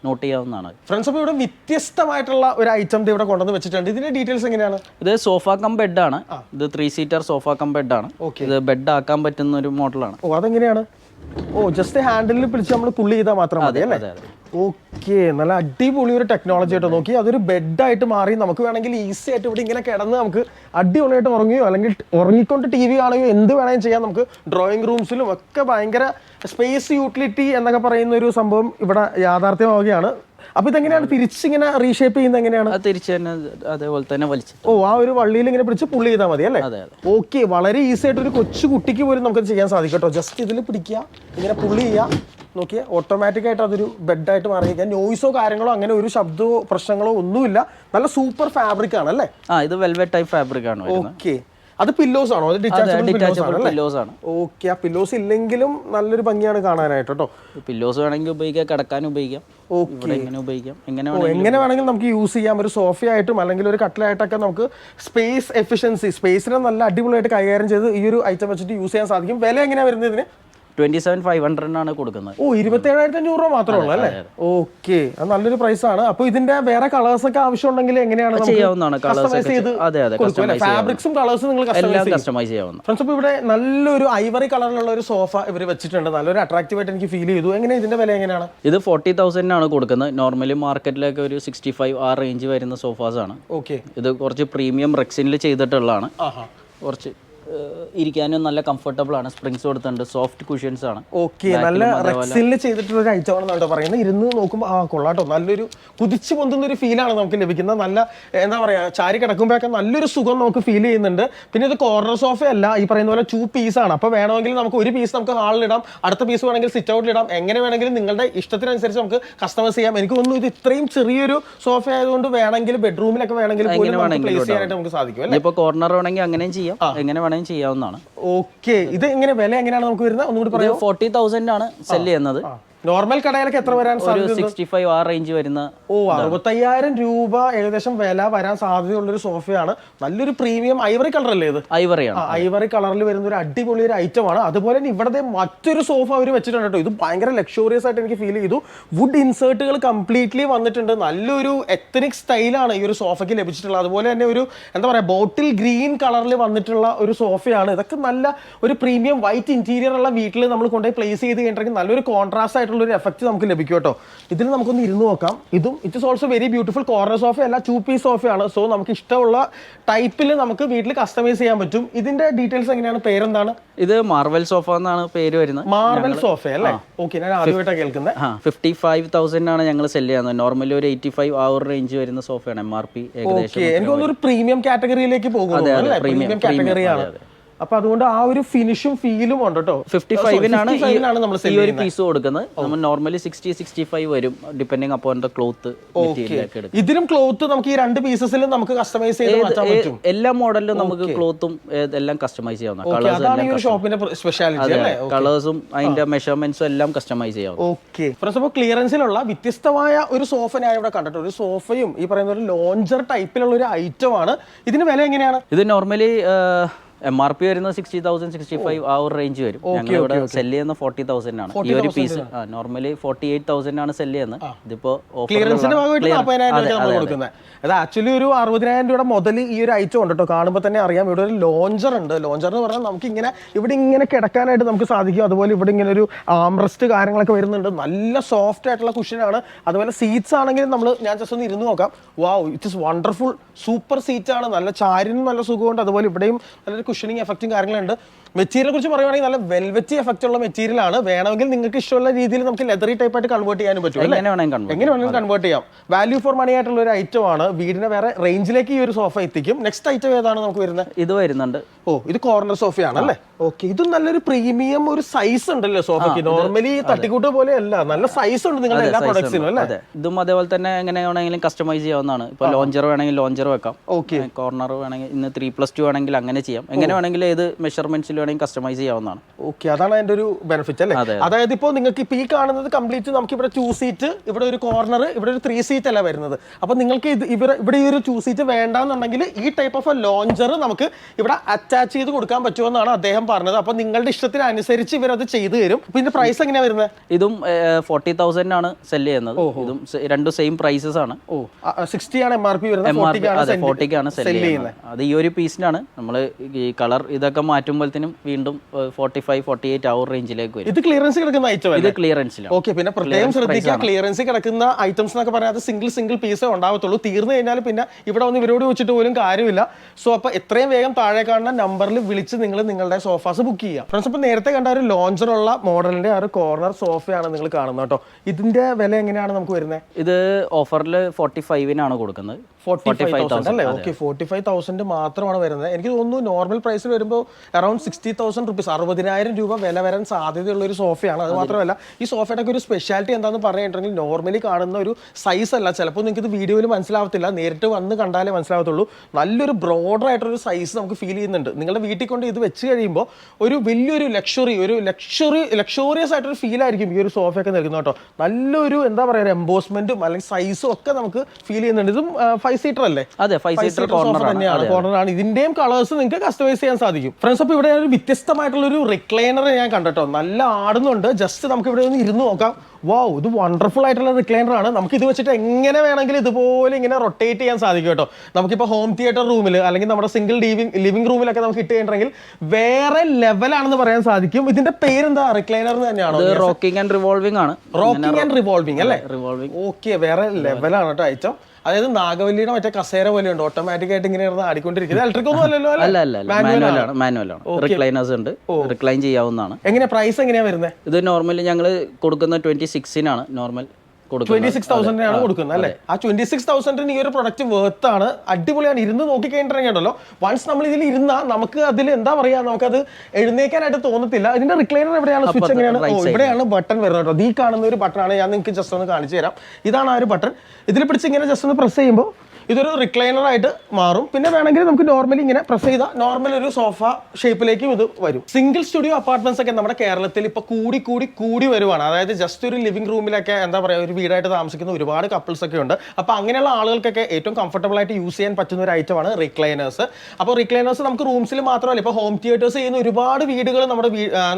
B: നോട്ട് ചെയ്യാവുന്നതാണ്.
A: ഫ്രണ്ട്സ് അപ്പോൾ ഇവിടെ വ്യത്യസ്തമായിട്ടുള്ള ഒരു ഐറ്റം ഇവിടെ കൊണ്ടുവന്ന് വെച്ചിട്ടുണ്ട്. ഇതിന്റെ ഡീറ്റെയിൽസ് എങ്ങനെയാണ്?
B: ഇത് സോഫ കം ബെഡ് ആണ്. ഇത് ത്രീ സീറ്റർ സോഫ കം ബെഡാണ്
A: ആണ്.
B: ഇത് ബെഡ് ആക്കാൻ പറ്റുന്ന ഒരു മോഡലാണ്
A: ഓ അതെങ്ങനെയാണ്? ഓ ജസ്റ്റ് ഹാൻഡിലിൽ പിടിച്ച് നമ്മൾ പുള്ളി ചെയ്താൽ മാത്രം മതി അല്ലേ? ഓക്കെ നല്ല അടിപൊളി ഒരു ടെക്നോളജി ആയിട്ട് നോക്കി. അതൊരു ബെഡായിട്ട് മാറി. നമുക്ക് വേണമെങ്കിൽ ഈസി ആയിട്ട് ഇവിടെ ഇങ്ങനെ കിടന്ന് നമുക്ക് അടിപൊളിയായിട്ട് ഉറങ്ങുകയോ അല്ലെങ്കിൽ ഉറങ്ങിക്കൊണ്ട് ടി വി കാണുകയോ എന്ത് വേണമെങ്കിലും ചെയ്യാം. നമുക്ക് ഡ്രോയിങ് റൂംസിലും ഒക്കെ ഭയങ്കര സ്പേസ് യൂട്ടിലിറ്റി എന്നൊക്കെ പറയുന്ന ഒരു സംഭവം ഇവിടെ യാഥാർത്ഥ്യമാവുകയാണ്. അപ്പൊ ഇതെങ്ങനെയാണ് തിരിച്ചിങ്ങനെ റീഷേപ്പ് ചെയ്യുന്നത് എങ്ങനെയാണ്?
B: തിരിച്ച് തന്നെ അതേപോലെ തന്നെ വലിച്ചു.
A: ഓ ആ ഒരു വള്ളിയിൽ ഇങ്ങനെ പിടിച്ച് പുള്ളി ചെയ്താൽ മതി അല്ലേ? ഓക്കെ വളരെ ഈസി ആയിട്ട് ഒരു കൊച്ചു കുട്ടിക്ക് പോലും നമുക്ക് ചെയ്യാൻ സാധിക്കും കേട്ടോ. ജസ്റ്റ് ഇതിൽ പിടിക്കുക ഇങ്ങനെ പുള്ളി ചെയ്യുക. നോക്കിയ ഓട്ടോമാറ്റിക് ആയിട്ട് അതൊരു ബെഡായിട്ട് മാറിയിരിക്കുക നോയിസോ കാര്യങ്ങളോ അങ്ങനെ ഒരു ശബ്ദമോ പ്രശ്നങ്ങളോ ഒന്നുമില്ല. നല്ല സൂപ്പർ ഫാബ്രിക് ആണ് അല്ലേ?
B: ആ ഇത് വെൽവെറ്റ് ടൈപ്പ് ഫാബ്രിക് ആണ്
A: ഓക്കെ അത് പില്ലോസ് ആണോ? ഡിറ്റാച്ചബിൾ പില്ലോസ് ആണ്. ഓക്കെ ആ പില്ലോസ് ഇല്ലെങ്കിലും നല്ലൊരു ഭംഗിയാണ് കാണാനായിട്ട് കേട്ടോ.
B: പില്ലോസ് വേണമെങ്കിൽ ഉപയോഗിക്കാം കിടക്കാൻ ഉപയോഗിക്കാം. ഉപയോഗിക്കാം? എങ്ങനെ വേണമെങ്കിലും
A: നമുക്ക് യൂസ് ചെയ്യാം. ഒരു സോഫയായിട്ടും അല്ലെങ്കിൽ ഒരു കട്ടിലായിട്ടൊക്കെ നമുക്ക് സ്പേസ് എഫിഷ്യൻസി സ്പേസിനെ നല്ല അടിപൊളിയായിട്ട് കൈകാര്യം ചെയ്ത് ഈ ഒരു ഐറ്റം വെച്ചിട്ട് യൂസ് ചെയ്യാൻ സാധിക്കും. വില എങ്ങനെയാണ് വരുന്നത് ഇതിന്?
B: ട്വന്റി സെവൻ ഫൈവ് ഹൺഡ്രഡിനാണ് കൊടുക്കുന്നത്.
A: ഓ ഇരുപത്തി ഏഴായിരത്തി അഞ്ഞൂറ് രൂപ മാത്രമേ ഉള്ളൂ അല്ലേ? ഓക്കെ. അത് നല്ലൊരു പ്രൈസ് ആണ്. അപ്പൊ ഇതിന്റെ വേറെ കളേഴ്സ് ഒക്കെ ആവശ്യമുണ്ടെങ്കിൽ എങ്ങനെയാണ്
B: ചെയ്യാവുന്നതാണ് കളേഴ്സ് അതെ അതെ
A: ഫാബ്രിക്സും കളേഴ്സും നിങ്ങൾ കസ്റ്റമൈസ്
B: എല്ലാം കസ്റ്റമൈസ് ചെയ്യാവുന്ന
A: ഫ്രണ്ട്സ് അപ്പോൾ ഇവിടെ നല്ലൊരു ഐവറി കളറിലുള്ള ഒരു സോഫ ഇവർ വെച്ചിട്ടുണ്ട്. നല്ലൊരു അട്രാക്റ്റീവ് ആയിട്ട് എനിക്ക് ഫീൽ ചെയ്തു. എങ്ങനെ ഇതിന്റെ വില എങ്ങനെയാണ്?
B: ഇത് ഫോർട്ടി ആണ് കൊടുക്കുന്നത്. നോർമലി മാർക്കറ്റിലൊക്കെ ഒരു സിക്സ്റ്റി ഫൈവ് ആ റേഞ്ച് വരുന്ന സോഫാസ് ആണ്.
A: ഓക്കെ
B: ഇത് കുറച്ച് പ്രീമിയം റെക്സിനിൽ ചെയ്തിട്ടുള്ളതാണ്. കുറച്ച് ഇരിക്കാനും നല്ല കംഫർട്ടബിൾ ആണ്. സ്പ്രിങ്സ് കൊടുത്തിട്ടുണ്ട്. സോഫ്റ്റ് കുഷ്യൻസ് ആണ്.
A: ഓക്കെ നല്ല റെക്സിൽ ചെയ്തിട്ടുള്ള ഒരു ഐറ്റം ആണെന്നാണ് കേട്ടോ പറയുന്നത്. ഇരുന്ന് നോക്കുമ്പോൾ ആ കൊള്ളാട്ടോ. നല്ലൊരു കുതിച്ചു പൊന്തുന്ന ഒരു ഫീലാണ് നമുക്ക് ലഭിക്കുന്നത്. നല്ല എന്താ പറയുക ചാരി കിടക്കുമ്പോഴൊക്കെ നല്ലൊരു സുഖം നമുക്ക് ഫീൽ ചെയ്യുന്നുണ്ട്. പിന്നെ ഇത് കോർണർ സോഫ അല്ല ഈ പറയുന്ന പോലെ ടു പീസ് ആണ്. അപ്പോൾ വേണമെങ്കിൽ നമുക്ക് ഒരു പീസ് നമുക്ക് ഹാളിലിടാം അടുത്ത പീസ് വേണമെങ്കിൽ സിറ്റ് ഔട്ടിലിടാം എങ്ങനെ വേണമെങ്കിലും നിങ്ങളുടെ ഇഷ്ടത്തിനനുസരിച്ച് നമുക്ക് കസ്റ്റമൈസ് ചെയ്യാം. എനിക്ക് തോന്നുന്നു ഇത് ഇത്രയും ചെറിയൊരു സോഫ ആയതുകൊണ്ട് വേണമെങ്കിൽ ബെഡ്റൂമിലൊക്കെ വേണമെങ്കിൽ പോലും പ്ലേസ് ചെയ്യാനായിട്ട് നമുക്ക് സാധിക്കും അല്ലേ?
B: ഇനിയിപ്പോൾ കോർണർ വേണമെങ്കിൽ അങ്ങനെയും ചെയ്യാം. എങ്ങനെ വേണമെങ്കിലും ചെയ്യാവുന്നതാണ്.
A: ഓക്കെ ഇത് എങ്ങനെ വില എങ്ങനെയാണ് നമുക്ക് വരുന്നത്? ഒന്നുകൂടി പറയാം
B: ഫോർട്ടി തൗസൻഡ് ആണ് സെൽ ചെയ്യുന്നത്.
A: നോർമൽ കടയിലൊക്കെ എത്ര വരാൻ സാധ്യത
B: ആ റേഞ്ച് വരുന്ന
A: ഓ അറുപത്തയ്യായിരം രൂപ ഏകദേശം വില വരാൻ സാധ്യതയുള്ള ഒരു സോഫയാണ്. നല്ലൊരു പ്രീമിയം ഐവറി കളർ അല്ലേ ഇത്?
B: ഐവറിയാണ്
A: ഐവറി കളറിൽ വരുന്ന ഒരു അടിപൊളി ഒരു ഐറ്റം ആണ്. അതുപോലെ തന്നെ ഇവിടുത്തെ മറ്റൊരു സോഫ അവർ വെച്ചിട്ടുണ്ട് കേട്ടോ. ഇത് ഭയങ്കര ലക്ഷോറിയസ് ആയിട്ട് എനിക്ക് ഫീൽ ചെയ്തു. വുഡ് ഇൻസേർട്ടുകൾ കംപ്ലീറ്റ്ലി വന്നിട്ടുണ്ട്. നല്ലൊരു എത്തനിക് സ്റ്റൈലാണ് ഈ ഒരു സോഫയ്ക്ക് ലഭിച്ചിട്ടുള്ളത്. അതുപോലെ തന്നെ ഒരു എന്താ പറയുക ബോട്ടിൽ ഗ്രീൻ കളറിൽ വന്നിട്ടുള്ള ഒരു സോഫയാണ് ഇതൊക്കെ നല്ല ഒരു പ്രീമിയം വൈറ്റ് ഇന്റീരിയർ ഉള്ള വീട്ടിൽ നമ്മൾ കൊണ്ടുപോയി പ്ലേസ് ചെയ്ത് കഴിഞ്ഞിട്ടുണ്ടെങ്കിൽ നല്ലൊരു കോൺട്രാസ്റ്റ് ആയിട്ടുള്ള ഒരു എഫക്റ്റ് നമുക്ക് ലഭിക്കും കേട്ടോ. ഇതിൽ നമുക്കൊന്ന് ഇരുന്ന് നോക്കാം. ഇതും it is also very beautiful corner sofa അല്ല ടു പീസ് സോഫയാണ് സോ നമുക്ക് ഇഷ്ടമുള്ള ടൈപ്പിൽ നമുക്ക് വീട്ടിൽ കസ്റ്റമൈസ് ചെയ്യാൻ പറ്റും. ഇതിന്റെ ഡീറ്റെയിൽസ് എങ്ങനെയാണ്? പേരെന്താണ്?
B: ഇത് മാർവൽ സോഫ എന്നാണ് പേര് വരുന്നത്.
A: മാർവൽ സോഫ അല്ലേ? ഓക്കെ ഞാൻ ആദ്യമായിട്ടാണ് കേൾക്കുന്നത്.
B: ഫിഫ്റ്റി ഫൈവ് തൗസൻഡ് ആണ് ഞങ്ങൾ സെൽ ചെയ്യുന്നത്. നോർമലി ഒരു എയ്റ്റി ഫൈവ് ആ ഒരു റേഞ്ച് വരുന്ന സോഫയാണ് എം ആർ പി ഏകദേശം
A: എനിക്ക് തോന്നുന്നു ഒരു പ്രീമിയം കാറ്റഗറിയിലേക്ക്
B: premium-
A: പ്രീമിയം കാറ്റഗറിയാണ് അപ്പൊ അതുകൊണ്ട് ആ ഒരു ഫിനിഷും ഫീലും ഉണ്ട് കേട്ടോ.
B: ഫിഫ്റ്റി ഫൈവിനാണ്
A: നമ്മൾ
B: ഈ ഒരു പീസ് കൊടുക്കുന്നത്. നമ്മൾ നോർമലി സിക്സ്റ്റി സിക്സ്റ്റി ഫൈവ് വരും ഡിപെൻഡിങ് അപ്പോൺ ദ ക്ലോത്ത് ഇതിലും
A: ഇതിനും ക്ലോത്ത് നമുക്ക് ഈ രണ്ട് പീസസിലും നമുക്ക് കസ്റ്റമൈസ് ചെയ്ത് പറ്റും.
B: എല്ലാ മോഡലിലും നമുക്ക് ക്ലോത്തും എല്ലാം കസ്റ്റമൈസ് ചെയ്യാവുന്ന
A: ഷോപ്പിന്റെ സ്പെഷ്യാലിറ്റി
B: കളേഴ്സും അതിന്റെ മെഷർമെന്റ്സും എല്ലാം കസ്റ്റമൈസ് ചെയ്യാം
A: ഓക്കെ ഫ്രണ്ട്സ് അപ്പോൾ ക്ലിയറൻസിലുള്ള വ്യത്യസ്തമായ ഒരു സോഫ ഞാൻ ഇവിടെ കണ്ടിട്ടുണ്ട്. ഒരു സോഫയും ഈ പറയുന്ന ഒരു ലോഞ്ചർ ടൈപ്പിലുള്ള ഒരു ഐറ്റം ആണ്. ഇതിന് വില എങ്ങനെയാണ്?
B: ഇത് നോർമലി എം ആർ പി വരുന്നത് സിക്സ്റ്റി തൗസൻഡ് സിക്സ്റ്റി ഫൈവ് ആ ഒരു റേഞ്ച് വരും. ഞങ്ങൾ ഇവിടെ സെൽ ചെയ്യുന്ന ഫോർട്ടി തൗസൻഡ് ആണ്. ഈ ഒരു piece normally forty eight thousand ആണ് സെൽ ചെയ്യുന്നത്. ഇതിപ്പോ
A: ക്ലിയറൻസിന്റെ ഭാഗമായിട്ട് ആക്ച്വലി ഒരു അറുപതിനായിരം രൂപയുടെ മുതൽ ഈ ഒരു ഐറ്റം ഉണ്ട് കേട്ടോ. കാണുമ്പോൾ തന്നെ അറിയാം ഇവിടെ ഒരു ലോഞ്ചർ ഉണ്ട്. ലോഞ്ചർ എന്ന് പറഞ്ഞാൽ നമുക്ക് ഇങ്ങനെ ഇവിടെ ഇങ്ങനെ കിടക്കാനായിട്ട് നമുക്ക് സാധിക്കും. അതുപോലെ ഇവിടെ ഇങ്ങനെ ഒരു ആംറസ്റ്റ് കാര്യങ്ങളൊക്കെ വരുന്നുണ്ട്. നല്ല സോഫ്റ്റ് ആയിട്ടുള്ള കുഷനാണ് അതുപോലെ സീറ്റ്സ് ആണെങ്കിലും നമ്മൾ ഞാൻ ജസ്റ്റ് ഒന്ന് ഇരുന്ന് നോക്കാം. Wow it is wonderful super seat ആണ്. നല്ല ചാരിനും നല്ല സുഖമുണ്ട്. അതുപോലെ ഇവിടെയും നല്ലൊരു കുഷനിങ് എഫക്റ്റും കാര്യങ്ങളുണ്ട് മെറ്റീരിയലെ കുറിച്ച് പറയുവാണെങ്കിൽ നല്ല വെൽവെറ്റി എഫക്റ്റ് ഉള്ള മെറ്റീരിയൽ ആണ്. വേണമെങ്കിൽ നിങ്ങൾക്ക് ഇഷ്ടമുള്ള രീതിയിൽ നമുക്ക് ലെതറി ടൈപ്പ് ആയിട്ട് കൺവേർട്ട് ചെയ്യാനും പറ്റും
B: എങ്ങനെ
A: വേണമെങ്കിലും കൺവേർട്ട് ചെയ്യാം. വാല്യൂ ഫോർ മണി ആയിട്ടുള്ള ഒരു ഐറ്റം ആണ്. വീടിനെ വേറെ റേഞ്ചിലേക്ക് ഈ ഒരു സോഫ എത്തിക്കും. നെക്സ്റ്റ് ഐറ്റം ഏതാണ് നമുക്ക് വരുന്നത്?
B: ഇത് വരുന്നുണ്ട്.
A: ഓ ഇത് കോർണർ സോഫയാണ് അല്ലേ? ഓക്കെ ഇത് നല്ലൊരു പ്രീമിയം ഒരു സൈസ് ഉണ്ടല്ലോ സോഫയ്ക്ക് നോർമലി തട്ടിക്കൂട്ട് പോലെ അല്ല നല്ല സൈസ് ഉണ്ട് നിങ്ങളുടെ എല്ലാ പ്രൊഡക്ട്സിനും അല്ലേ?
B: ഇതും അതേപോലെ തന്നെ എങ്ങനെ വേണമെങ്കിലും കസ്റ്റമൈസ് ചെയ്യാവുന്നതാണ്. ഇപ്പൊ ലോഞ്ചർ വേണമെങ്കിൽ ലോഞ്ചർ വെക്കാം.
A: ഓക്കെ
B: കോർണർ വേണമെങ്കിൽ ഇന്ന് ത്രീ പ്ലസ് ടു വേണമെങ്കിൽ അങ്ങനെ ചെയ്യാം. എങ്ങനെ വേണമെങ്കിലും ഏത് മെഷർമെന്റ്സിൽ വേണമെങ്കിൽ കസ്റ്റമൈസ് ചെയ്യാവുന്നതാണ്.
A: ഓക്കെ അതാണ് അതിന്റെ ഒരു ബെനിഫിറ്റ് അല്ലേ? അതായത് ഇപ്പോൾ നിങ്ങൾക്ക് ഇപ്പോൾ ഈ കാണുന്നത് കംപ്ലീറ്റ് നമുക്ക് ഇവിടെ ടു സീറ്റ് ഇവിടെ ഒരു കോർണർ ഇവിടെ ഒരു ത്രീ സീറ്റ് അല്ല വരുന്നത്? അപ്പോൾ നിങ്ങൾക്ക് ഇത് ഇവിടെ ഇവിടെ ഈ ഒരു ടു സീറ്റ് വേണ്ടാന്നുണ്ടെങ്കിൽ ഈ ടൈപ്പ് ഓഫ് ലോഞ്ചർ നമുക്ക് ഇവിടെ അറ്റാച്ച് ചെയ്ത് കൊടുക്കാൻ പറ്റുമെന്നാണ് അദ്ദേഹം പറഞ്ഞത്. അപ്പോൾ നിങ്ങളുടെ ഇഷ്ടത്തിനനുസരിച്ച് ഇവരത് ചെയ്തു തരും. പിന്നെ പ്രൈസ് എങ്ങനെയാണ് വരുന്നത്?
B: ഇതും ഫോർട്ടി തൗസൻഡ് ആണ് സെൽ ചെയ്യുന്നത്. ഇതും രണ്ട് സെയിം പ്രൈസസ് ആണ്.
A: ഓ സിക്സ്റ്റി ആണ് എം ആർ പി വരുന്നത്
B: എം ആർ പി
A: 40 ആണ്
B: അതെ ഫോർട്ടിക്കാണ്
A: സെൽ
B: ചെയ്യുന്നത്. അത് ഈ ഒരു പീസിനാണ് നമ്മൾ ഈ കളർ ഇതൊക്കെ മാറ്റുമ്പോഴത്തേനും വീണ്ടും ഫോർട്ടി ഫൈവ് ഫോർട്ടി എയ്റ്റ് അവർ റേഞ്ചിലേക്ക് വരും.
A: ഇത് ക്ലിയറൻസ് കിടക്കുന്ന ഐറ്റം
B: ഇത് ക്ലിയറൻസിലാണ്
A: ഓക്കെ പിന്നെ പ്രത്യേകം ശ്രദ്ധിക്കുക ക്ലിയറൻസ് കിടക്കുന്ന ഐറ്റംസ് എന്നൊക്കെ പറഞ്ഞാൽ അത് സിംഗിൾ സിംഗിൾ പീസേ ഉണ്ടാവത്തുള്ളൂ. തീർന്നു കഴിഞ്ഞാൽ പിന്നെ ഇവിടെ വന്ന് ഇവരോട് വെച്ചിട്ട് പോലും കാര്യമില്ല. സോ അപ്പോൾ എത്രയും വേഗം താഴെ കാണുന്ന നമ്പറിൽ വിളിച്ച് നിങ്ങൾ നിങ്ങളുടെ സോഫാസ് ബുക്ക് ചെയ്യുക. ഫ്രണ്ട്സ് അപ്പോൾ നേരത്തെ കണ്ട ഒരു ലോഞ്ചറുള്ള മോഡലിന്റെ ആ ഒരു കോർണർ സോഫയാണ് നിങ്ങൾ കാണുന്നത് കേട്ടോ. ഇതിന്റെ വില എങ്ങനെയാണ് നമുക്ക് വരുന്നത്?
B: ഇത് ഓഫറിൽ ഫോർട്ടി ഫൈവിനാണ് കൊടുക്കുന്നത്.
A: ഫോർട്ടി ഫൈവ് തൗസൻഡ് അല്ലേ? ഓക്കെ ഫോർട്ടി ഫൈവ് തൗസൻഡ് മാത്രമാണ് വരുന്നത്. എനിക്ക് തോന്നുന്നു നോർമൽ പ്രൈസിൽ വരുമ്പോൾ അറൌണ്ട് സിക്സ്റ്റി തൗസൻഡ് റുപ്പീസ് അറുപതിനായിരം രൂപ വില വരാൻ സാധ്യതയുള്ള ഒരു സോഫയാണ്. അത് മാത്രമല്ല ഈ സോഫയുടെ ഒരു സ്പെഷ്യാലിറ്റി എന്താണെന്ന് പറയുന്നുണ്ടെങ്കിൽ നോർമലി കാണുന്ന ഒരു സൈസ് അല്ല. ചിലപ്പോൾ നിങ്ങൾക്ക് ഇത് വീഡിയോയിൽ മനസ്സിലാവത്തില്ല. നേരിട്ട് വന്ന് കണ്ടാലേ മനസ്സിലാവത്തുള്ളൂ. നല്ലൊരു ബ്രോഡർ ആയിട്ടൊരു സൈസ് നമുക്ക് ഫീൽ ചെയ്യുന്നുണ്ട്. നിങ്ങളുടെ വീട്ടിൽ കൊണ്ട് ഇത് വെച്ച് കഴിയുമ്പോൾ ഒരു വലിയൊരു ലക്ഷറി ഒരു ലക്ഷറി ലക്ഷറിയസ് ആയിട്ടൊരു ഫീൽ ആയിരിക്കും ഈ ഒരു സോഫയൊക്കെ നൽകുന്നത് കേട്ടോ. നല്ലൊരു എന്താ പറയുക എംബോസ്മെന്റും അല്ലെങ്കിൽ സൈസും ഒക്കെ നമുക്ക് ഫീൽ ചെയ്യുന്നുണ്ട്. ഇതും ഫൈവ് സീറ്റർ അല്ലേ?
B: അതെ ഫൈവ് സീറ്റർ കോർണർ
A: തന്നെയാണ് കോർണർ ആണ്. ഇതിന്റെയും കളേഴ്സ് നിങ്ങൾക്ക് കസ്റ്റമൈസ് ചെയ്യാൻ സാധിക്കും. ഫ്രണ്ട്സ് അപ്പോൾ ഇവിടെ ഒരു വ്യത്യസ്തമായിട്ടുള്ള ഒരു റിക്ലൈനർ ഞാൻ കണ്ടിട്ടോ? നല്ല ആടുന്നുണ്ട്. ജസ്റ്റ് നമുക്ക് ഇവിടെ ഒന്ന് ഇരുന്ന് നോക്കാം. വാവ് ഇത് വണ്ടർഫുൾ ആയിട്ടുള്ള റിക്ലൈനർ ആണ്. നമുക്ക് ഇത് വെച്ചിട്ട് എങ്ങനെ വേണമെങ്കിലും ഇതുപോലെ ഇങ്ങനെ റൊട്ടേറ്റ് ചെയ്യാൻ സാധിക്കും കേട്ടോ. നമുക്കിപ്പോൾ ഹോം തിയേറ്റർ റൂമിൽ അല്ലെങ്കിൽ നമ്മുടെ സിംഗിൾ ലിവിംഗ് ലിവിംഗ് റൂമിലൊക്കെ നമുക്ക് ഇട്ട് കഴിഞ്ഞിട്ടുണ്ടെങ്കിൽ വേറെ ലെവലാണെന്ന് പറയാൻ സാധിക്കും. ഇതിന്റെ പേരെന്താ? റിക്ലൈനർ തന്നെയാണോ?
B: റോക്കിംഗ് ആൻഡ് റിവോൾവിംഗ് ആണ്.
A: റോക്കിംഗ് ആൻഡ് റിവോൾവിംഗ് അല്ലേ?
B: റിവോൾവിംഗ്
A: ഓക്കെ വേറെ ലെവലാണ് കേട്ടോ ഐറ്റം. അതായത് നാഗവല്ലിയുടെ മറ്റേ കസേര പോലെയുണ്ട്. ഓട്ടോമാറ്റിക് ആയിട്ട് ഇങ്ങനെ ഇരുന്ന് ആടിക്കൊണ്ടിരിക്കുന്നത് ഇലക്ട്രിക് ഒന്നും അല്ലല്ലോ
B: അല്ല?
A: അല്ല
B: റിക്ലൈനേഴ്സ് ഉണ്ട്. റിക്ലൈൻ ചെയ്യാവുന്നതാണ്.
A: എങ്ങനെ പ്രൈസ് എങ്ങനെയാ വരുന്നത്
B: ഇത് നോർമലി ഞങ്ങൾ കൊടുക്കുന്ന ട്വന്റി സിക്സിനാണ് നോർമൽ
A: ട്വന്റി സിക്സ് തൗസൻഡിനാണ് കൊടുക്കുന്നത് അല്ലേ? ആ ട്വന്റി സിക്സ് തൗസൻഡിന് ഈ ഒരു പ്രൊഡക്റ്റ് വേർത്ത് ആണ്. അടിപൊളിയാണ്. ഇരുന്ന് നോക്കി കഴിഞ്ഞിട്ടുണ്ടല്ലോ വൺസ് നമ്മൾ ഇതിൽ ഇരുന്നാ നമുക്ക് അതിൽ എന്താ പറയാ നമുക്കത് എഴുന്നേക്കാനായിട്ട് തോന്നത്തില്ല. ഇതിന്റെ റിക്ലൈനർ എവിടെയാണ്? സ്വിച്ച് എങ്ങനെയാണ്? ഇവിടെയാണ് ബട്ടൺ വരുന്നത് കേട്ടോ. ഈ കാണുന്ന ഒരു ബട്ടൺ ആണ്. ഞാൻ നിങ്ങൾക്ക് ജസ്റ്റ് ഒന്ന് കാണിച്ചു തരാം. ഇതാണ് ആ ഒരു ബട്ടൺ ഇതിൽ പിടിച്ച് ഇങ്ങനെ ജസ്റ്റ് ഒന്ന് പ്രസ് ചെയ്യുമ്പോൾ ഇതൊരു റിക്ലൈനർ ആയിട്ട് മാറും. പിന്നെ വേണമെങ്കിൽ നമുക്ക് നോർമലി ഇങ്ങനെ പ്രസ് ചെയ്താൽ നോർമൽ ഒരു സോഫ ഷേപ്പിലേക്കും ഇത് വരും. സിംഗിൾ സ്റ്റുഡിയോ അപ്പാർട്ട്മെന്റ്സ് ഒക്കെ നമ്മുടെ കേരളത്തിൽ ഇപ്പൊ കൂടി കൂടി കൂടി വരുവാണ്. അതായത് ജസ്റ്റ് ഒരു ലിവിംഗ് റൂമിലൊക്കെ എന്താ പറയുക ഒരു വീടായിട്ട് താമസിക്കുന്ന ഒരുപാട് കപ്പിൾസ് ഒക്കെ ഉണ്ട്. അപ്പൊ അങ്ങനെയുള്ള ആളുകൾക്കൊക്കെ ഏറ്റവും കംഫർട്ടബിൾ ആയിട്ട് യൂസ് ചെയ്യാൻ പറ്റുന്ന ഒരു ഐറ്റമാണ് റിക്ലൈനേഴ്സ് അപ്പോൾ റിക്ലൈനേഴ്സ് നമുക്ക് റൂംസിൽ മാത്രമല്ല ഇപ്പോൾ ഹോം തിയേറ്റേഴ്സ് ചെയ്യുന്ന ഒരുപാട് വീടുകൾ നമ്മുടെ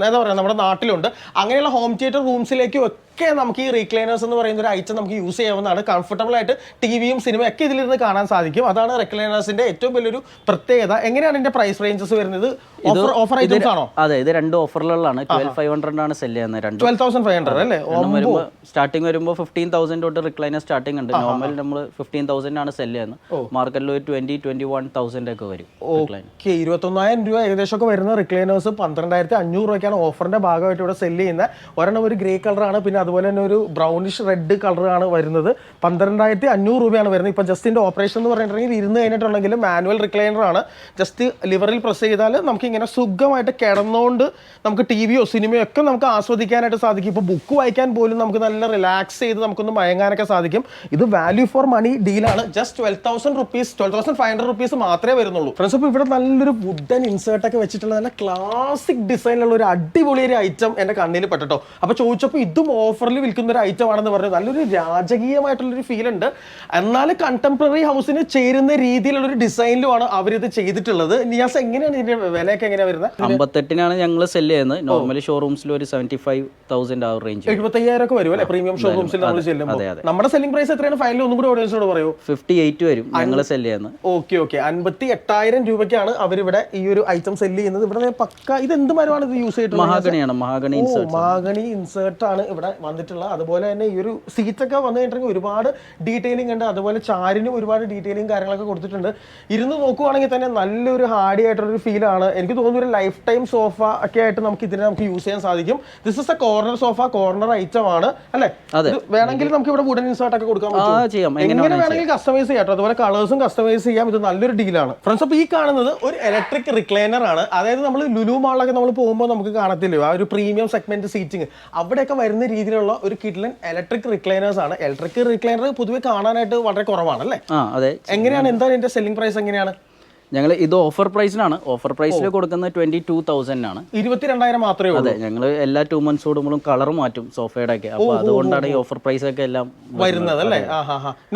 A: എന്താ പറയുക നമ്മുടെ നാട്ടിലുണ്ട്. അങ്ങനെയുള്ള ഹോം തിയേറ്റർ റൂംസിലേക്ക് ഒക്കെ നമുക്ക് ഈ റീക്ലൈനേഴ്സ് എന്ന് പറയുന്ന ഒരു ഐറ്റം നമുക്ക് യൂസ് ചെയ്യാവുന്നതാണ്. കംഫർട്ടബിൾ ആയിട്ട് ടി വിയും സിനിമയും ഒക്കെ ഇതിലിരുന്ന് കാണാൻ സാധിക്കും. അതാണ് റെക്ലൈനേഴ്സിന്റെ ഏറ്റവും വലിയൊരു പ്രത്യേകത. എങ്ങനെയാണ് ഇതിന്റെ പ്രൈസ് റേഞ്ചസ് വരുന്നത്? ഓഫർ ഓഫർ ഐറ്റംസ് ആണോ?
B: അതെ ഇത് രണ്ട് ഓഫറിലുള്ളതാണ് ട്വൽവ് ഫൈവ് ഹൺഡ്രഡ് ആണ് സെൽ ചെയ്യുന്നത് രണ്ട്.
A: ട്വൽവ് തൗസൻഡ് ഫൈവ് ഹൺഡ്രഡ് അല്ലേ?
B: സ്റ്റാർട്ടിംഗ് സ്റ്റാർട്ടിങ് വരുമ്പോൾ ഫിഫ്റ്റീൻ തൗസൻഡ് തൊട്ട് റിക്ലൈനർ സ്റ്റാർട്ടിംഗ് ഉണ്ട്. നോർമൽ നമ്മൾ ഫിഫ്റ്റീൻ തൗസൻഡ് ആണ് സെൽ ചെയ്യുന്നത്. മാർക്കറ്റിൽ ഒരു ട്വന്റി ട്വന്റി വൺ തൗസൻഡ് ഒക്കെ വരും
A: ഓക്കെ ഇരുപത്തൊന്നായിരം രൂപ ഏകദേശം ഒക്കെ വരുന്ന റിക്ലൈനേഴ്സ് പന്ത്രണ്ടായിരത്തി അഞ്ഞൂറ് രൂപയ്ക്കാണ് ഓഫറിന്റെ ഭാഗമായിട്ട് ഇവിടെ സെൽ ചെയ്യുന്നത്. ഒരെണ്ണം ഒരു ഗ്രേ കളറാണ് പിന്നെ അതുപോലെ തന്നെ ഒരു ബ്രൗണിഷ് റെഡ് കളറാണ് വരുന്നത്. പന്ത്രണ്ടായിരത്തി അഞ്ഞൂറ് രൂപയാണ് വരുന്നത്. ഇപ്പൊ ജസ്റ്റിന്റെ ഓപ്പറേഷൻ എന്ന് പറഞ്ഞിട്ടുണ്ടെങ്കിൽ ഇരുന്ന് കഴിഞ്ഞിട്ടുണ്ടെങ്കിൽ മാനുവൽ റിക്ലൈനർ ആണ്. ജസ്റ്റ് ലിവറിൽ പ്രസ് ചെയ്താൽ നമുക്ക് ഇങ്ങനെ സുഖമായിട്ട് കിടന്നുകൊണ്ട് നമുക്ക് ടി വിയോ സിനിമയോ ഒക്കെ നമുക്ക് ആസ്വദിക്കാനായിട്ട് സാധിക്കും. ഇപ്പോൾ ബുക്ക് വായിക്കാൻ പോലും നമുക്ക് നല്ല റിലാക്സ് ചെയ്ത് നമുക്കൊന്ന് മയങ്ങാനൊക്കെ സാധിക്കും. ഇത് value for money ഡീലാണ് just twelve thousand rupees twelve thousand five hundred rupees മാത്രമേ വരുന്നുള്ളൂ. ഫ്രണ്ട്സ് അപ്പോൾ ഇവിടെ നല്ലൊരു വുഡൻ ഇൻസേർട്ട് ഒക്കെ വെച്ചിട്ടുള്ള നല്ല ക്ലാസിക് ഡിസൈനിലുള്ള ഒരു അടിപൊളി ഒരു ഐറ്റം എന്റെ കണ്ണിൽ പെട്ടോ അപ്പോൾ ചോദിച്ചപ്പോൾ ഇതും ഓഫറിൽ വിൽക്കുന്ന ഒരു ഐറ്റം ആണെന്ന് പറഞ്ഞു. നല്ലൊരു രാജകീയമായിട്ടുള്ളൊരു ഫീൽ ഉണ്ട്. എന്നാൽ കണ്ടംപററി ഹൗസിന് ചേരുന്ന രീതിയിലുള്ള ഒരു ഡിസൈനിലുമാണ് അവരിത് ചെയ്തിട്ടുള്ളത്. നിയാസ് എങ്ങനെയാണ് ഇതിന്റെ വിലയൊക്കെ എങ്ങനെയാണ് വരുന്നത്?
B: അമ്പത്തെട്ടിനാണ് ഞങ്ങൾ സെൽ ചെയ്യുന്നത്. നോർമലി ഷോറൂംസിൽ ഒരു സെവന്റി ഫൈവ് തൗസൻഡ് ആ റേഞ്ച്
A: എഴുപത്തയ്യായിരം ഒക്കെ വരും അല്ലെ? പ്രീമിയം ഷോറൂംസിൽ നമ്മൾ ചെല്ലുമ്പോൾ. നമ്മുടെ സെല്ലിംഗ് പ്രൈസ് എത്രയാണ്? ഫൈനൽ ഒന്നും കൂടി ഓഡിയൻസിനോട് പറയൂ.
B: ഫിഫ്റ്റി എയ്റ്റ് വരും ഞങ്ങൾ സെൽ ചെയ്യുന്നത്.
A: ഓക്കെ ഓക്കെ അൻപത്തി എട്ടായിരം രൂപയ്ക്കാണ് അവരിവിടെ ഈ ഒരു ഐറ്റം സെല്ല് ചെയ്യുന്നത്. ഇവിടെ പക്ക ഇത് എന്ത് മരമാണ് ഇത് യൂസ് ചെയ്തിട്ടുള്ളത്
B: മഹാഗണിയാണ് മഹാഗണി
A: ഓ മഹാഗണി ഇൻസേർട്ട് ആണ് ഇവിടെ വന്നിട്ടുള്ളത്. അതുപോലെ തന്നെ ഈ ഒരു സീറ്റ് ഒക്കെ വന്നു കഴിഞ്ഞിട്ടുണ്ടെങ്കിൽ ഒരുപാട് ഡീറ്റെയിലിംഗ് ഉണ്ട്. അതുപോലെ ചാരിനും ഒരുപാട് ഡീറ്റെയിലിംഗ് കാര്യങ്ങളൊക്കെ കൊടുത്തിട്ടുണ്ട്. ഇരുന്ന് നോക്കുവാണെങ്കിൽ തന്നെ നല്ലൊരു ഹാർഡി ആയിട്ടുള്ളൊരു ഫീലാണ് എനിക്ക് തോന്നുന്നു ഒരു ലൈഫ് ടൈം സോഫ ഒക്കെ ആയിട്ട് നമുക്ക് ഇതിനെ നമുക്ക് യൂസ് ചെയ്യാൻ സാധിക്കും. This is a corner sofa corner item ആണ്. അല്ലേ? വേണമെങ്കിൽ നമുക്ക് ഇവിടെ വുഡൻ ഇൻസേർട്ട് ഒക്കെ കൊടുക്കാൻ പറ്റും.
B: എങ്ങനെ
A: വേണമെങ്കിൽ കസ്റ്റമൈസ് ചെയ്യാം അതുപോലെ കളേഴ്സും കസ്റ്റമൈസ് ചെയ്യാം. ഇത് നല്ലൊരു ഡീലാണ് ഫ്രണ്ട്സ് അപ്പോൾ ഈ കാണുന്നത് ഒരു ഇലക്ട്രിക് റിക്ലൈനർ ആണ്. അതായത് നമ്മൾ ലുലു മാളിലൊക്കെ നമ്മൾ പോകുമ്പോൾ നമുക്ക് കാണത്തില്ലയോ? ആ ഒരു പ്രീമിയം സെഗ്മെന്റ് സീറ്റിംഗ് അവിടെയൊക്കെ വരുന്ന രീതിയിലുള്ള ഒരു കിഡ്ലൻ ഇലക്ട്രിക് റിക്ലൈനേഴ്സ് ആണ്. ഇലക്ട്രിക് റിക്ലൈനർ പൊതുവെ കാണാനായിട്ട് വളരെ കുറവാണ് അല്ലേ?
B: അതെ.
A: എങ്ങനെയാണ്? എന്താണ് ഇതിന്റെ സെല്ലിംഗ് പ്രൈസ് എങ്ങനെയാണ്?
B: ഞങ്ങൾ ഇത് ഓഫർ പ്രൈസിനാണ് ഓഫർ പ്രൈസിൽ കൊടുക്കുന്നത് ട്വന്റി ടു തൗസൻഡ് ആണ്.
A: ഇരുപത്തിരണ്ടായിരം മാത്രമേ
B: അതെ ഞങ്ങൾ എല്ലാ ടു മന്ത്സ് കൂടുമ്പോഴും കളർ മാറ്റും സോഫയുടെ ഒക്കെ. അപ്പൊ അതുകൊണ്ടാണ് ഈ ഓഫർ പ്രൈസ് ഒക്കെ എല്ലാം
A: വരുന്നത്. അല്ലേ?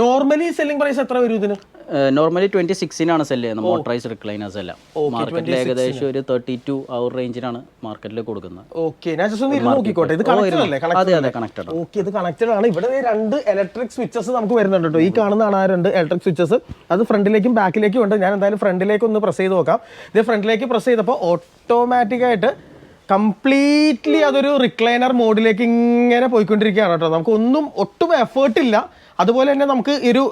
A: നോർമലി സെല്ലിംഗ് പ്രൈസ് എത്ര വരും ഇതിന്?
B: നോർമലി ട്വന്റി സിക്സിനാണ് സെൽ ചെയ്യുന്നത്. മോട്ടറൈസ് റിക്ലൈനേഴ്സ് എല്ലാം. മാർക്കറ്റിൽ ഏകദേശം ഒരു തേർട്ടി ടു അവർ റേഞ്ചിനാണ് മാർക്കറ്റിൽ കൊടുക്കുന്നത്.
A: ഓക്കെ ഞാൻ ജസ്റ്റ് ഒന്ന് നോക്കിക്കോട്ടെ. ഇത് കണക്റ്റഡ് അല്ലേ?
B: അതെ അതെ കണക്റ്റഡ്
A: ഓക്കെ ഇത് കണക്റ്റഡ് ആണ്. ഇവിടെ രണ്ട് ഇലക്ട്രിക് സ്വിച്ചസ് നമുക്ക് വരുന്നുണ്ട് കേട്ടോ. ഈ കാണുന്നതാണ് ആ രണ്ട് ഇലക്ട്രിക് സ്വിച്ചസ് അത് ഫ്രണ്ടിലേക്കും ബാക്കിലേക്കും ഉണ്ട്. ഞാൻ എന്തായാലും ഫ്രണ്ടിലേക്ക് ഒന്ന് പ്രസ് ചെയ്ത് നോക്കാം. ഇത് ഫ്രണ്ടിലേക്ക് പ്രസ് ചെയ്തപ്പോൾ ഓട്ടോമാറ്റിക്കായിട്ട് കംപ്ലീറ്റ്ലി അതൊരു റിക്ലൈനർ മോഡിലേക്ക് ഇങ്ങനെ പോയിക്കൊണ്ടിരിക്കുകയാണ് കേട്ടോ. നമുക്ക് ഒന്നും ഒട്ടും എഫേർട്ട് ഇല്ല. അതുപോലെ തന്നെ നമുക്ക് ഒരു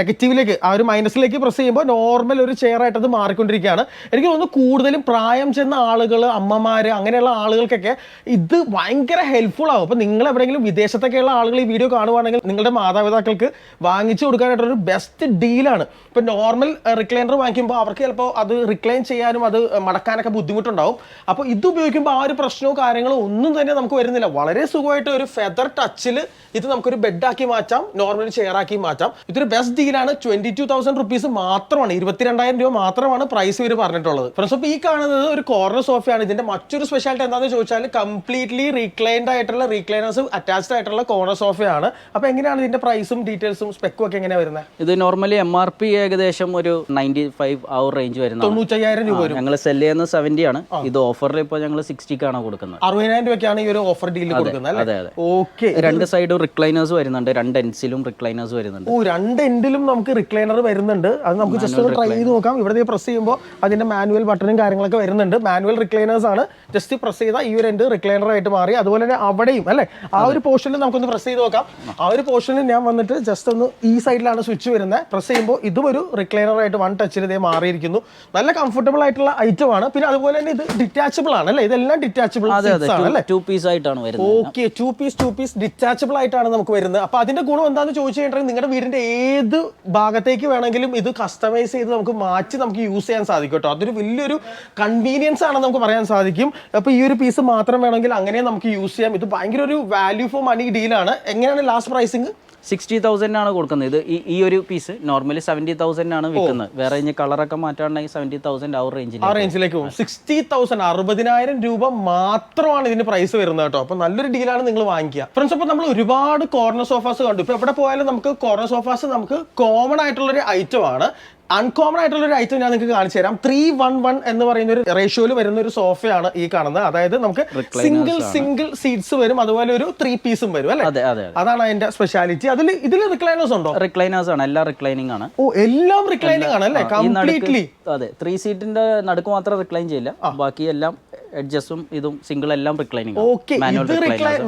A: നെഗറ്റീവിലേക്ക് ആ ഒരു മൈനസിലേക്ക് പ്രസ് ചെയ്യുമ്പോൾ നോർമൽ ഒരു ചെയർ ആയിട്ട് അത് മാറിക്കൊണ്ടിരിക്കുകയാണ്. എനിക്ക് തോന്നുന്നു കൂടുതലും പ്രായം ചെന്ന ആളുകൾ അമ്മമാർ അങ്ങനെയുള്ള ആളുകൾക്കൊക്കെ ഇത് ഭയങ്കര ഹെൽപ്ഫുൾ ആവും. അപ്പോൾ നിങ്ങൾ എവിടെയെങ്കിലും വിദേശത്തൊക്കെയുള്ള ആളുകൾ ഈ വീഡിയോ കാണുവാണെങ്കിൽ നിങ്ങളുടെ മാതാപിതാക്കൾക്ക് വാങ്ങിച്ചു കൊടുക്കാനായിട്ടൊരു ബെസ്റ്റ് ഡീലാണ് ഇപ്പോൾ നോർമൽ റിക്ലൈനർ വാങ്ങിക്കുമ്പോൾ അവർക്ക് ചിലപ്പോൾ അത് റിക്ലൈൻ ചെയ്യാനും അത് മടക്കാനൊക്കെ ബുദ്ധിമുട്ടുണ്ടാവും. അപ്പോൾ ഇത് ഉപയോഗിക്കുമ്പോൾ ആ ഒരു പ്രശ്നവും കാര്യങ്ങളും ഒന്നും തന്നെ നമുക്ക് വരുന്നില്ല. വളരെ സുഖമായിട്ട് ഒരു ഫെദർ ടച്ചിൽ ഇത് നമുക്കൊരു ബെഡാക്കി മാറ്റാം. നോർമൽ ചെയർ ആക്കി മാറ്റാം. ഇതൊരു ബെസ്റ്റ് ഡീലാണ് ട്വന്റി ടു തൗസൻഡ് റുപ്പീസ് മാത്രമാണ്. ഇരുപത്തിരണ്ടായിരം രൂപ മാത്രമാണ് പ്രൈസ് ഇവർ പറഞ്ഞിട്ടുള്ളത്. ഫ്രണ്ട്സ് അപ്പോൾ ഈ കാണുന്നത് ഒരു കോർണർ സോഫയാണ് ഇതിന്റെ മറ്റൊരു സ്പെഷ്യാലിറ്റി എന്താണെന്ന് ചോദിച്ചാൽ കംപ്ലീറ്റ്ലി റീക്ലൈൻഡ് ആയിട്ടുള്ള റീക്ലൈനേഴ്സ് അറ്റാച്ച്ഡ് ആയിട്ടുള്ള കോർണർ സോഫയാണ് അപ്പോൾ എങ്ങനെയാണ് ഇതിന്റെ പ്രൈസും ഡീറ്റെയിൽസും സ്പെക്കും ഒക്കെ എങ്ങനെയാണ് വരുന്നത്
B: ഇത് നോർമലി എം ആർ പി ഏകദേശം ഒരു നയന്റി ഫൈവ് ആ റേഞ്ച് വരുന്നത്
A: തൊണ്ണൂറ്റയ്യായിരം രൂപ വരും.
B: ഞങ്ങൾ സെൽ ചെയ്യുന്ന സെവന്റി ആണ്. ഇത് ഓഫറിൽ ഇപ്പോൾ ഞങ്ങൾ സിക്സ്റ്റിക്കാണ് കൊടുക്കുന്നത്.
A: അറുപതിനായിരം രൂപയ്ക്കാണ് ഈ ഒരു ഓഫർ ഡീൽ കൊടുക്കുന്നത്
B: അതെ അതെ.
A: ഓക്കെ
B: രണ്ട് സൈഡും റിക്ലൈനേഴ്സ് വരുന്നുണ്ട്. രണ്ട് എൻസിലും റിക്ലൈനേഴ്സ് വരുന്നുണ്ട്.
A: ഓ രണ്ട് എൻഡിലും നമുക്ക് റിക്ലൈനർ വരുന്നുണ്ട്. അത് നമുക്ക് ജസ്റ്റ് ഒന്ന് ട്രൈ ചെയ്ത് നോക്കാം. ഇവിടെ പ്രസ് ചെയ്യുമ്പോൾ അതിന്റെ മാനുവൽ ബട്ടണും കാര്യങ്ങളൊക്കെ വരുന്നുണ്ട്. മാനുവൽ റിക്ലൈനേഴ്സ് ആണ്. ജസ്റ്റ് പ്രസ് ചെയ്താൽ ഈ ഒരു എൻഡ് റിക്ലൈനർ ആയിട്ട് മാറി. അതുപോലെ തന്നെ അവിടെയും അല്ലേ? ആ ഒരു പോർഷനിൽ നമുക്കൊന്ന് പ്രസ് ചെയ്ത് നോക്കാം. ആ ഒരു പോർഷനിൽ ഞാൻ വന്നിട്ട് ജസ്റ്റ് ഒന്ന് ഈ സൈഡിലാണ് സ്വിച്ച് വരുന്നത്. പ്രസ് ചെയ്യുമ്പോൾ ഇതും ഒരു റിക്ലൈനർ ആയിട്ട് വൺ ടച്ചിൽ ഇതേ മാറിയിരിക്കുന്നു. നല്ല കംഫർട്ടബിൾ ആയിട്ടുള്ള ഐറ്റം ആണ്. പിന്നെ അതുപോലെ തന്നെ ഇത് ഡിറ്റാച്ചബിൾ ആണ് അല്ലേ? ഇതെല്ലാം ഡിറ്റാച്ചബിൾ ആണ്
B: ടു പീസ് ആയിട്ടാണ് വരുന്നത്.
A: Okay two piece two piece detachable ആയിട്ടാണ് നമുക്ക് വരുന്നത്. അപ്പൊ അതിന്റെ ഗുണം എന്താണെന്ന് ചോദിച്ചു കഴിഞ്ഞിട്ടുണ്ടെങ്കിൽ നിങ്ങളുടെ വീടിന്റെ ഏത് ഭാഗത്തേക്ക് വേണമെങ്കിലും ഇത് കസ്റ്റമൈസ് ചെയ്ത് നമുക്ക് മാറ്റി നമുക്ക് യൂസ് ചെയ്യാൻ സാധിക്കും കേട്ടോ അതൊരു വലിയൊരു കൺവീനിയൻസ് ആണെന്ന് നമുക്ക് പറയാൻ സാധിക്കും. അപ്പൊ ഈ ഒരു പീസ് മാത്രം വേണമെങ്കിൽ അങ്ങനെ നമുക്ക് യൂസ് ചെയ്യാം. ഇത് ഭയങ്കര ഒരു വാല്യൂ ഫോർ മണി ഡീലാണ് എങ്ങനെയാണ് ലാസ്റ്റ് പ്രൈസിങ്
B: സിക്സ്റ്റി തൗസൻഡ് ആണ് കൊടുക്കുന്നത്. ഇത് ഈ- ഒരു പീസ് നോർമലി സെവന്റി തൗസൻഡ് ആണ് വിൽക്കുന്നത്. വേറെ ഇനി കളറൊക്കെ മാറ്റാണെങ്കിൽ സെവന്റി തൗസൻഡ് ആ റേഞ്ചിൽ
A: ആ റേഞ്ചിലേക്ക് പോകും. സിക്സ്റ്റി തൗസൻഡ് അറുപതിനായിരം രൂപ മാത്രമാണ് ഇതിന് പ്രൈസ് വരുന്നത് കേട്ടോ. അപ്പൊ നല്ലൊരു ഡീലാണ് നിങ്ങൾ വാങ്ങിക്കുക. ഫ്രണ്ട്സ് അപ്പൊ നമ്മൾ ഒരുപാട് കോർണർ സോഫാസ് കണ്ടു. ഇപ്പൊ എവിടെ പോയാലും നമുക്ക് കോർണർ സോഫാസ് നമുക്ക് കോമൺ ആയിട്ടുള്ള ഒരു ഐറ്റം ആണ്. അൺകോമൺ ആയിട്ടുള്ള ഒരു ഐറ്റം ഞാൻ നിങ്ങൾക്ക് കാണിച്ചു തരാം. ത്രീ വൺ വൺ എന്ന് പറയുന്ന ഒരു റേഷ്യോയിൽ വരുന്ന ഒരു സോഫയാണ് ഈ കാണുന്നത്. അതായത് നമുക്ക് സിംഗിൾ സിംഗിൾ സീറ്റ്സ് വരും അതുപോലെ ഒരു ത്രീ പീസും വരും അല്ലേ?
B: അതെ അതെ
A: അതാണ് അതിന്റെ സ്പെഷ്യാലിറ്റി അതിൽ ഇതിൽ റിക്ലൈനേഴ്സ് ഉണ്ടോ?
B: റിക്ലൈനേഴ്സ് ആണ് എല്ലാം റിക്ലൈനിങ് ആണ്.
A: ഓ എല്ലാം റിക്ലൈനിങ് ആണ് അല്ലേ? കംപ്ലീറ്റ്ലി
B: അതെ ത്രീ സീറ്റിന്റെ നടുക്ക് മാത്രം റിക്ലൈൻ ചെയ്യില്ല. ബാക്കി എല്ലാം എഡ്ജസ്റ്റും ഇതും സിംഗിൾ എല്ലാം റിക്ലൈനിങ്
A: ഓക്കെ ഇത്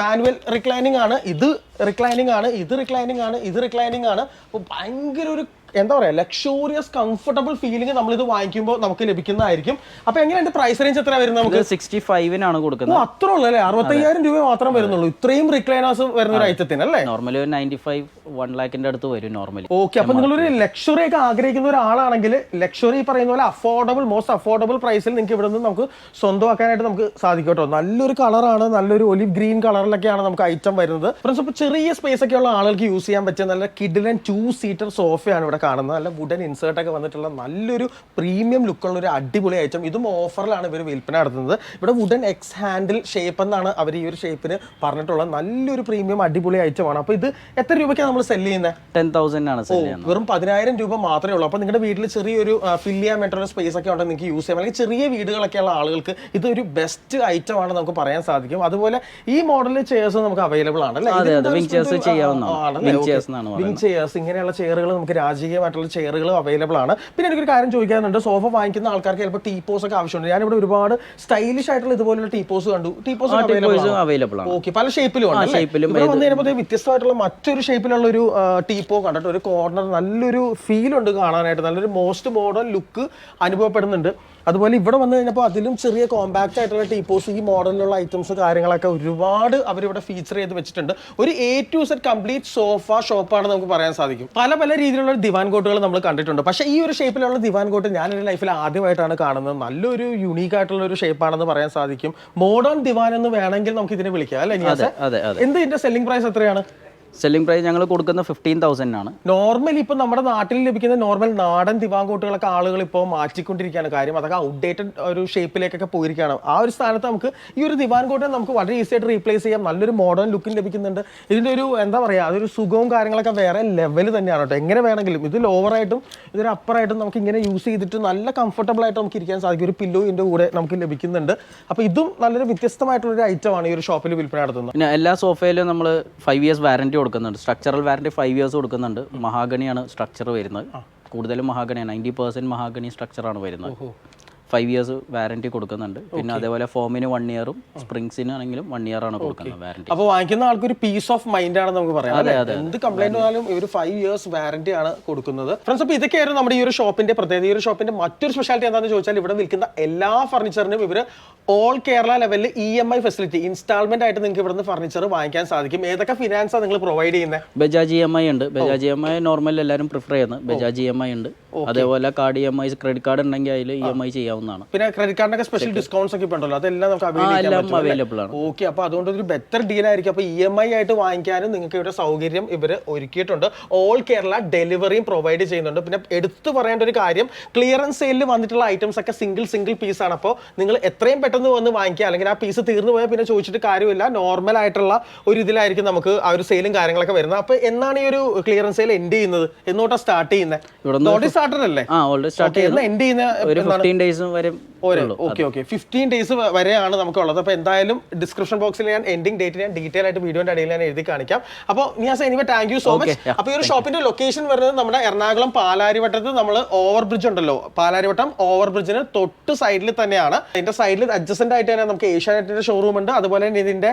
A: മാനുവൽ റിക്ലൈനിങ് ആണ്. ഇത് റിക്ലൈനിങ് ആണ് ഇത് റിക്ലൈനിങ് ആണ് ഇത് റിക്ലൈനിങ് ആണ്. ഭയങ്കര ഒരു എന്താ പറയാ ലക്ഷൂറിയസ് കംഫർട്ടബിൾ ഫീലിംഗ് നമ്മൾ ഇത് വാങ്ങിക്കുമ്പോൾ നമുക്ക് ലഭിക്കുന്നതായിരിക്കും. അപ്പൊ എങ്ങനെ അതിന്റെ പ്രൈസ് റേഞ്ച് എത്ര വരുന്നത് നമുക്ക്?
B: സിക്സ്റ്റി ഫൈവിനാണ് കൊടുക്കുന്നത്.
A: അത്ര ഉള്ളു അല്ലേ? അറുപത്തയ്യായിരം രൂപ മാത്രം വരുന്നുള്ളൂ. ഇത്രയും റിക്ലൈനേഴ്സ് വരുന്ന ഒരു ഐറ്റത്തിന് അല്ലേ?
B: നോർമലി ഒരു നയന്റി ഫൈവ് വൺ ലാക്കിന്റെ അടുത്ത് വരും നോർമലി
A: ഓക്കെ അപ്പൊ ഒരു ലക്ഷറി ഒക്കെ ആഗ്രഹിക്കുന്ന ഒരാളാണെങ്കിൽ ലക്ഷറി പറയുന്ന പോലെ അഫോർഡബിൾ മോസ്റ്റ് അഫോർഡബിൾ പ്രൈസിൽ നിങ്ങൾക്ക് ഇവിടെ നിന്ന് നമുക്ക് സ്വന്തമാക്കാനായിട്ട് നമുക്ക് സാധിക്കും കേട്ടോ. നല്ലൊരു കളറാണ് നല്ലൊരു ഒലിവ് ഗ്രീൻ കളറിലൊക്കെയാണ് നമുക്ക് ഐറ്റം വരുന്നത്. ഫ്രണ്ട്സ് അപ്പോൾ ചെറിയ സ്പേസ് ഒക്കെ ഉള്ള ആളുകൾക്ക് യൂസ് ചെയ്യാൻ പറ്റിയ നല്ല കിഡിലൻ ടു സീറ്റർ സോഫയാണ് ഇവിടെ കാണുന്നത്. നല്ല വുഡൻ ഇൻസേർട്ട് ഒക്കെ വന്നിട്ടുള്ള നല്ലൊരു പ്രീമിയം ലുക്കുള്ള ഒരു അടിപൊളി ഐറ്റം ഇതും ഓഫറിലാണ് ഇവർ വിൽപ്പന നടത്തുന്നത്. ഇവിടെ വുഡൻ എക്സ് ഹാൻഡിൽ ഷേപ്പ് എന്നാണ് അവർ ഈ ഒരു ഷേപ്പിന് പറഞ്ഞിട്ടുള്ള നല്ലൊരു പ്രീമിയം അടിപൊളി ഐറ്റമാണ് അപ്പോൾ ഇത് എത്ര രൂപയ്ക്കാണ് നമ്മൾ സെൽ ചെയ്യുന്നത്
B: ടെൻ തൗസൻഡ് ആണ്
A: വെറും പതിനായിരം രൂപ മാത്രമേ ഉള്ളൂ. അപ്പോൾ നിങ്ങളുടെ വീട്ടിൽ ചെറിയൊരു ഫില്ല് ചെയ്യാൻ വേണ്ടിയുള്ള സ്പേസ് ഒക്കെ ഉണ്ടെങ്കിൽ നിങ്ങൾക്ക് യൂസ് ചെയ്യാം. അല്ലെങ്കിൽ ചെറിയ വീടുകളൊക്കെ ഉള്ള ആളുകൾക്ക് ഇതൊരു ബെസ്റ്റ് ഐറ്റം ആണ് നമുക്ക് പറയാൻ സാധിക്കും. അതുപോലെ ഈ മോഡലിൽ ചെയർസ് നമുക്ക് അവൈലബിൾ ആണ്. അല്ലേ? വിങ് ചെയർസ് ഇങ്ങനെയുള്ള ചെയറുകൾ നമുക്ക് രാജകീയമായിട്ടുള്ള ചെയറുകളും അവൈലബിൾ ആണ്. പിന്നെ എനിക്കൊരു കാര്യം ചോദിക്കാനുണ്ട്. സോഫ വാങ്ങിക്കുന്ന ആൾക്കാർക്ക് ചിലപ്പോൾ ടീപ്പോസ് ഒക്കെ ആവശ്യമുണ്ട്. ഞാനിവിടെ ഒരുപാട് സ്റ്റൈലിഷ് ആയിട്ടുള്ള ഇതുപോലുള്ള ടീപ്പോസ് കണ്ടു. ടീപ്പോസ് അവൈലബിൾ
B: അവൈലബിൾ ആണ്?
A: ഓക്കെ പല ഷേപ്പിലും ആണ് അല്ലേ?
B: shape ലും
A: ഇവിടെ വന്നു കഴിഞ്ഞപ്പോൾ വ്യത്യസ്തമായിട്ടുള്ള മറ്റൊരു ഷേപ്പിലുള്ള ഒരു ടീപ്പോ കണ്ടിട്ട് ഒരു കോർണർ നല്ലൊരു ഫീൽ ഉണ്ട് കാണാനായിട്ട്. നല്ലൊരു മോസ്റ്റ് മോഡേൺ ലുക്ക് അനുഭവപ്പെടുന്നുണ്ട്. അതുപോലെ ഇവിടെ വന്നു കഴിഞ്ഞപ്പോൾ അതിലും ചെറിയ കോമ്പാക്റ്റ് ആയിട്ടുള്ള ടീപ്പോസ് ഈ മോഡലിലുള്ള ഐറ്റംസ് കാര്യങ്ങളൊക്കെ ഒരുപാട് അവരിവിടെ ഫീച്ചർ ചെയ്ത് വെച്ചിട്ടുണ്ട്. ഒരു A to Z complete sofa ഷോപ്പാണ് നമുക്ക് പറയാൻ സാധിക്കും. പല പല രീതിയിലുള്ള ദിവാൻ കോട്ടുകൾ നമ്മൾ കണ്ടിട്ടുണ്ട്. പക്ഷേ ഈ ഒരു ഷേപ്പിലുള്ള ദിവാൻ കോട്ട് ഞാൻ എന്റെ ലൈഫിൽ ആദ്യമായിട്ടാണ് കാണുന്നത്. നല്ലൊരു യുണീക്ക് ആയിട്ടുള്ള ഒരു ഷേപ്പാണെന്ന് പറയാൻ സാധിക്കും. മോഡേൺ ദിവാൻ എന്ന് വേണമെങ്കിൽ നമുക്ക് ഇതിനെ വിളിക്കാം. അല്ലേ എന്ത് ഇതിന്റെ സെല്ലിംഗ് പ്രൈസ് എത്രയാണ്?
B: സെല്ലിംഗ് പ്രൈസ് ഞങ്ങൾ കൊടുക്കുന്ന ഫിഫ്റ്റീൻ തൗസൻഡ് ആണ്.
A: നോർമലി ഇപ്പൊ നമ്മുടെ നാട്ടിൽ ലഭിക്കുന്ന നോർമൽ നാടൻ ദിവാങ്കോട്ടുകളൊക്കെ ആളുകൾ ഇപ്പോൾ മാറ്റിക്കൊണ്ടിരിക്കുകയാണ്. കാര്യം അതൊക്കെ ഔട്ട്ഡേറ്റഡ് ഒരു ഷേപ്പിലേക്കൊക്കെ പോയിരിക്കുകയാണ്. ആ ഒരു സ്ഥാനത്ത് നമുക്ക് ഈ ഒരു ദിവാൻകോട്ടെ നമുക്ക് വളരെ ഈസി ആയിട്ട് റീപ്ലേസ് ചെയ്യാം. നല്ലൊരു മോഡേൺ ലുക്കും ലഭിക്കുന്നുണ്ട്. ഇതിന്റെ ഒരു എന്താ പറയാ അതൊരു സുഖവും കാര്യങ്ങളൊക്കെ വേറെ ലെവൽ തന്നെയാണ് കേട്ടോ. എങ്ങനെ വേണമെങ്കിലും ഇത് ലോവറായിട്ടും ഇതൊരു അപ്പറായിട്ടും നമുക്ക് ഇങ്ങനെ യൂസ് ചെയ്തിട്ട് നല്ല കംഫർട്ടബിൾ ആയിട്ട് നമുക്ക് ഇരിക്കാൻ സാധിക്കും. ഒരു പില്ലോ ഇതിന്റെ കൂടെ നമുക്ക് ലഭിക്കുന്നുണ്ട്. അപ്പോൾ ഇതും നല്ലൊരു വ്യത്യസ്തമായിട്ടുള്ള ഒരു ഐറ്റമാണ് ഈ ഒരു ഷോപ്പിൽ വിൽപ്പന നടത്തുന്നത്.
B: പിന്നെ എല്ലാ സോഫയിലും നമ്മൾ ഫൈവ് ഇയേഴ്സ് വാറന്റി കൊടുക്കുന്നുണ്ട്. സ്ട്രക്ചറൽ വാറന്റി ഫൈവ് ഇയേഴ്സ് കൊടുക്കുന്നുണ്ട്. മഹാഗണിയാണ് സ്ട്രക്ചർ വരുന്നത്. കൂടുതലും മഹാഗണിയാണ്. നയന്റി പെർസെന്റ് മഹാഗണി സ്ട്രക്ചറാണ് വരുന്നത്. ഫൈവ് ഇയേഴ്സ് വാറന്റി കൊടുക്കുന്നുണ്ട്. പിന്നെ അതേപോലെ ഫോമിന് വൺ ഇയറും സ്പ്രിങ്സിന് ആണെങ്കിലും വൺ ഇയർ ആണ് കൊടുക്കുന്നത് വാറന്റി
A: അപ്പോൾ വാങ്ങിക്കുന്ന ആൾക്ക് ഒരു പീസ് ഓഫ് മൈൻഡ് ആണ് നമുക്ക് പറയാം അല്ലേ? എന്ത് കംപ്ലൈന്റ് വന്നാലും ഇവർ ഫൈവ് ഇയേഴ്സ് വാറന്റി ആണ് കൊടുക്കുന്നത്. ഫ്രണ്ട്സ് അപ്പോൾ ഇതൊക്കെയായിരുന്നു നമ്മുടെ ഈ ഒരു ഷോപ്പിന്റെ പ്രത്യേകത. ഈ ഒരു ഷോപ്പിന്റെ മറ്റൊരു സ്പെഷ്യാലിറ്റി എന്താണെന്ന് ചോദിച്ചാൽ ഇവിടെ വിൽക്കുന്ന എല്ലാ ഫർണിച്ചറിനും ഇവർ ഓൾ കേരള ലെവലിൽ E M I facility instalment ആയിട്ട് നിങ്ങൾക്ക് ഇവിടുന്ന് ഫർണിച്ചർ വാങ്ങിക്കാൻ സാധിക്കും. ഏതൊക്കെ ഫിനാൻസാണ് നിങ്ങൾ പ്രൊവൈഡ് ചെയ്യുന്നത്
B: ബജാജ് ഇ എം ഐ ഉണ്ട്. Bajaj E M I normal എല്ലാവരും പ്രിഫർ ചെയ്യുന്നത്. ബജാജ് ഇ എം ഐ ഉണ്ട്. അതേപോലെ card E M I credit card ഉണ്ടെങ്കിൽ അതിൽ ഇ എം ഐ ചെയ്യാവുന്നതാണ്.
A: പിന്നെ ക്രെഡിറ്റ് കാർഡിനൊക്കെ സ്പെഷ്യൽ ഡിസ്കൗണ്ട്സ് ഒക്കെ ഉണ്ടല്ലോ അതെല്ലാം നമുക്ക് അവൈലബിൾ
B: അവൈലബിൾ ആണ്.
A: ഓക്കെ അപ്പോൾ അതുകൊണ്ട് ഒരു ബെറ്റർ ഡീൽ ആയിരിക്കും. അപ്പോൾ ഇ എം ഐ ആയിട്ട് വാങ്ങിക്കാനും നിങ്ങൾക്ക് ഇവിടെ സൗകര്യം ഇവർ ഒരുക്കിയിട്ടുണ്ട്. ഓൾ കേരള ഡെലിവറിയും പ്രൊവൈഡ് ചെയ്യുന്നുണ്ട്. പിന്നെ എടുത്തു പറയേണ്ട ഒരു കാര്യം ക്ലിയറൻസ് സെയിലിൽ വന്നിട്ടുള്ള ഐറ്റംസ് ഒക്കെ സിംഗിൾ സിംഗിൾ പീസ് ആണ്. അപ്പോൾ നിങ്ങൾ എത്രയും പെട്ടെന്ന് വന്ന് വാങ്ങിക്കുക. അല്ലെങ്കിൽ ആ പീസ് തീർന്നു പോയാൽ പിന്നെ ചോദിച്ചിട്ട് കാര്യമില്ല. നോർമൽ ആയിട്ടുള്ള ഒരു ഇതിലായിരിക്കും നമുക്ക് ആ ഒരു സെയിലും കാര്യങ്ങളൊക്കെ വരുന്നത്. അപ്പോൾ എന്നാണ് ഈ ഒരു ക്ലിയറൻസ് സെയിൽ എൻഡ് ചെയ്യുന്നത്? എന്നോട്ടാ സ്റ്റാർട്ട് ചെയ്യുന്നത്? നോട്ടീസ് സ്റ്റാർട്ടർ അല്ലേ?
B: ആ ഓൾറെഡി സ്റ്റാർട്ട്
A: ചെയ്തു. എന്നാ എൻഡ് ചെയ്യുന്ന
B: ഒരു ഫിഫ്റ്റീൻ ഡേയ്സ് വരെ
A: ഓക്കെ ഓക്കെ. ഫിഫ്റ്റീൻ ഡേയ്സ് വരെയാണ് നമുക്കുള്ളത്. അപ്പോൾ എന്തായാലും ഡിസ്ക്രിപ്ഷൻ ബോക്സിൽ ഞാൻ എൻഡിങ് ഡേറ്റ് ഞാൻ ഡീറ്റെയിൽ ആയിട്ട് വീഡിയോന്റെ അടിയിൽ ഞാൻ എഴുതി കാണിക്കാം. അപ്പോൾ Niyas anyway thank you so much അപ്പോൾ ഈ ഒരു ഷോപ്പിന്റെ ലൊക്കേഷൻ വരുന്നത് നമ്മുടെ എറണാകുളം പാലാരിവട്ടത്ത് നമ്മൾ ഓവർ ബ്രിഡ്ജ് ഉണ്ടല്ലോ. പാലാരിവട്ടം ഓവർ ബ്രിഡ്ജിന് തൊട്ട് സൈഡിൽ തന്നെയാണ്. അതിന്റെ സൈഡിൽ അഡ്ജസ്റ്റന്റ് ആയിട്ട് തന്നെ നമുക്ക് ഏഷ്യാനെറ്റിന്റെ ഷോറൂം ഉണ്ട്. അതുപോലെ തന്നെ ഇതിന്റെ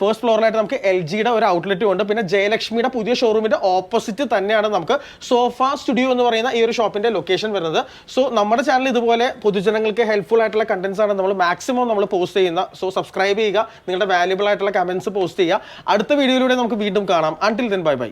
A: ഫസ്റ്റ് ഫ്ലോറിലായിട്ട് നമുക്ക് എൽ ജിയുടെ ഒരു ഔട്ട്ലെറ്റും ഉണ്ട്. പിന്നെ ജയലക്ഷ്മിയുടെ പുതിയ ഷോറൂമിന്റെ ഓപ്പോസിറ്റ് തന്നെയാണ് നമുക്ക് സോഫ സ്റ്റുഡിയോ എന്ന് പറയുന്ന ഈ ഒരു ഷോപ്പിന്റെ ലൊക്കേഷൻ വരുന്നത്. സോ നമ്മുടെ ചാനൽ ഇതുപോലെ പൊതുജനങ്ങൾക്ക് ഹെൽപ്ഫുൾ ആയിട്ടുള്ള കണ്ടന്റ്സ് ആണ് നമ്മൾ മാക്സിമം നമ്മൾ പോസ്റ്റ് ചെയ്യുന്ന. സോ സബ്സ്ക്രൈബ് ചെയ്യുക. നിങ്ങളുടെ വാല്യുബിൾ ആയിട്ടുള്ള കമന്റ്സ് പോസ്റ്റ് ചെയ്യുക. അടുത്ത വീഡിയോയിലൂടെ നമുക്ക് വീണ്ടും കാണാം. Until then bye bye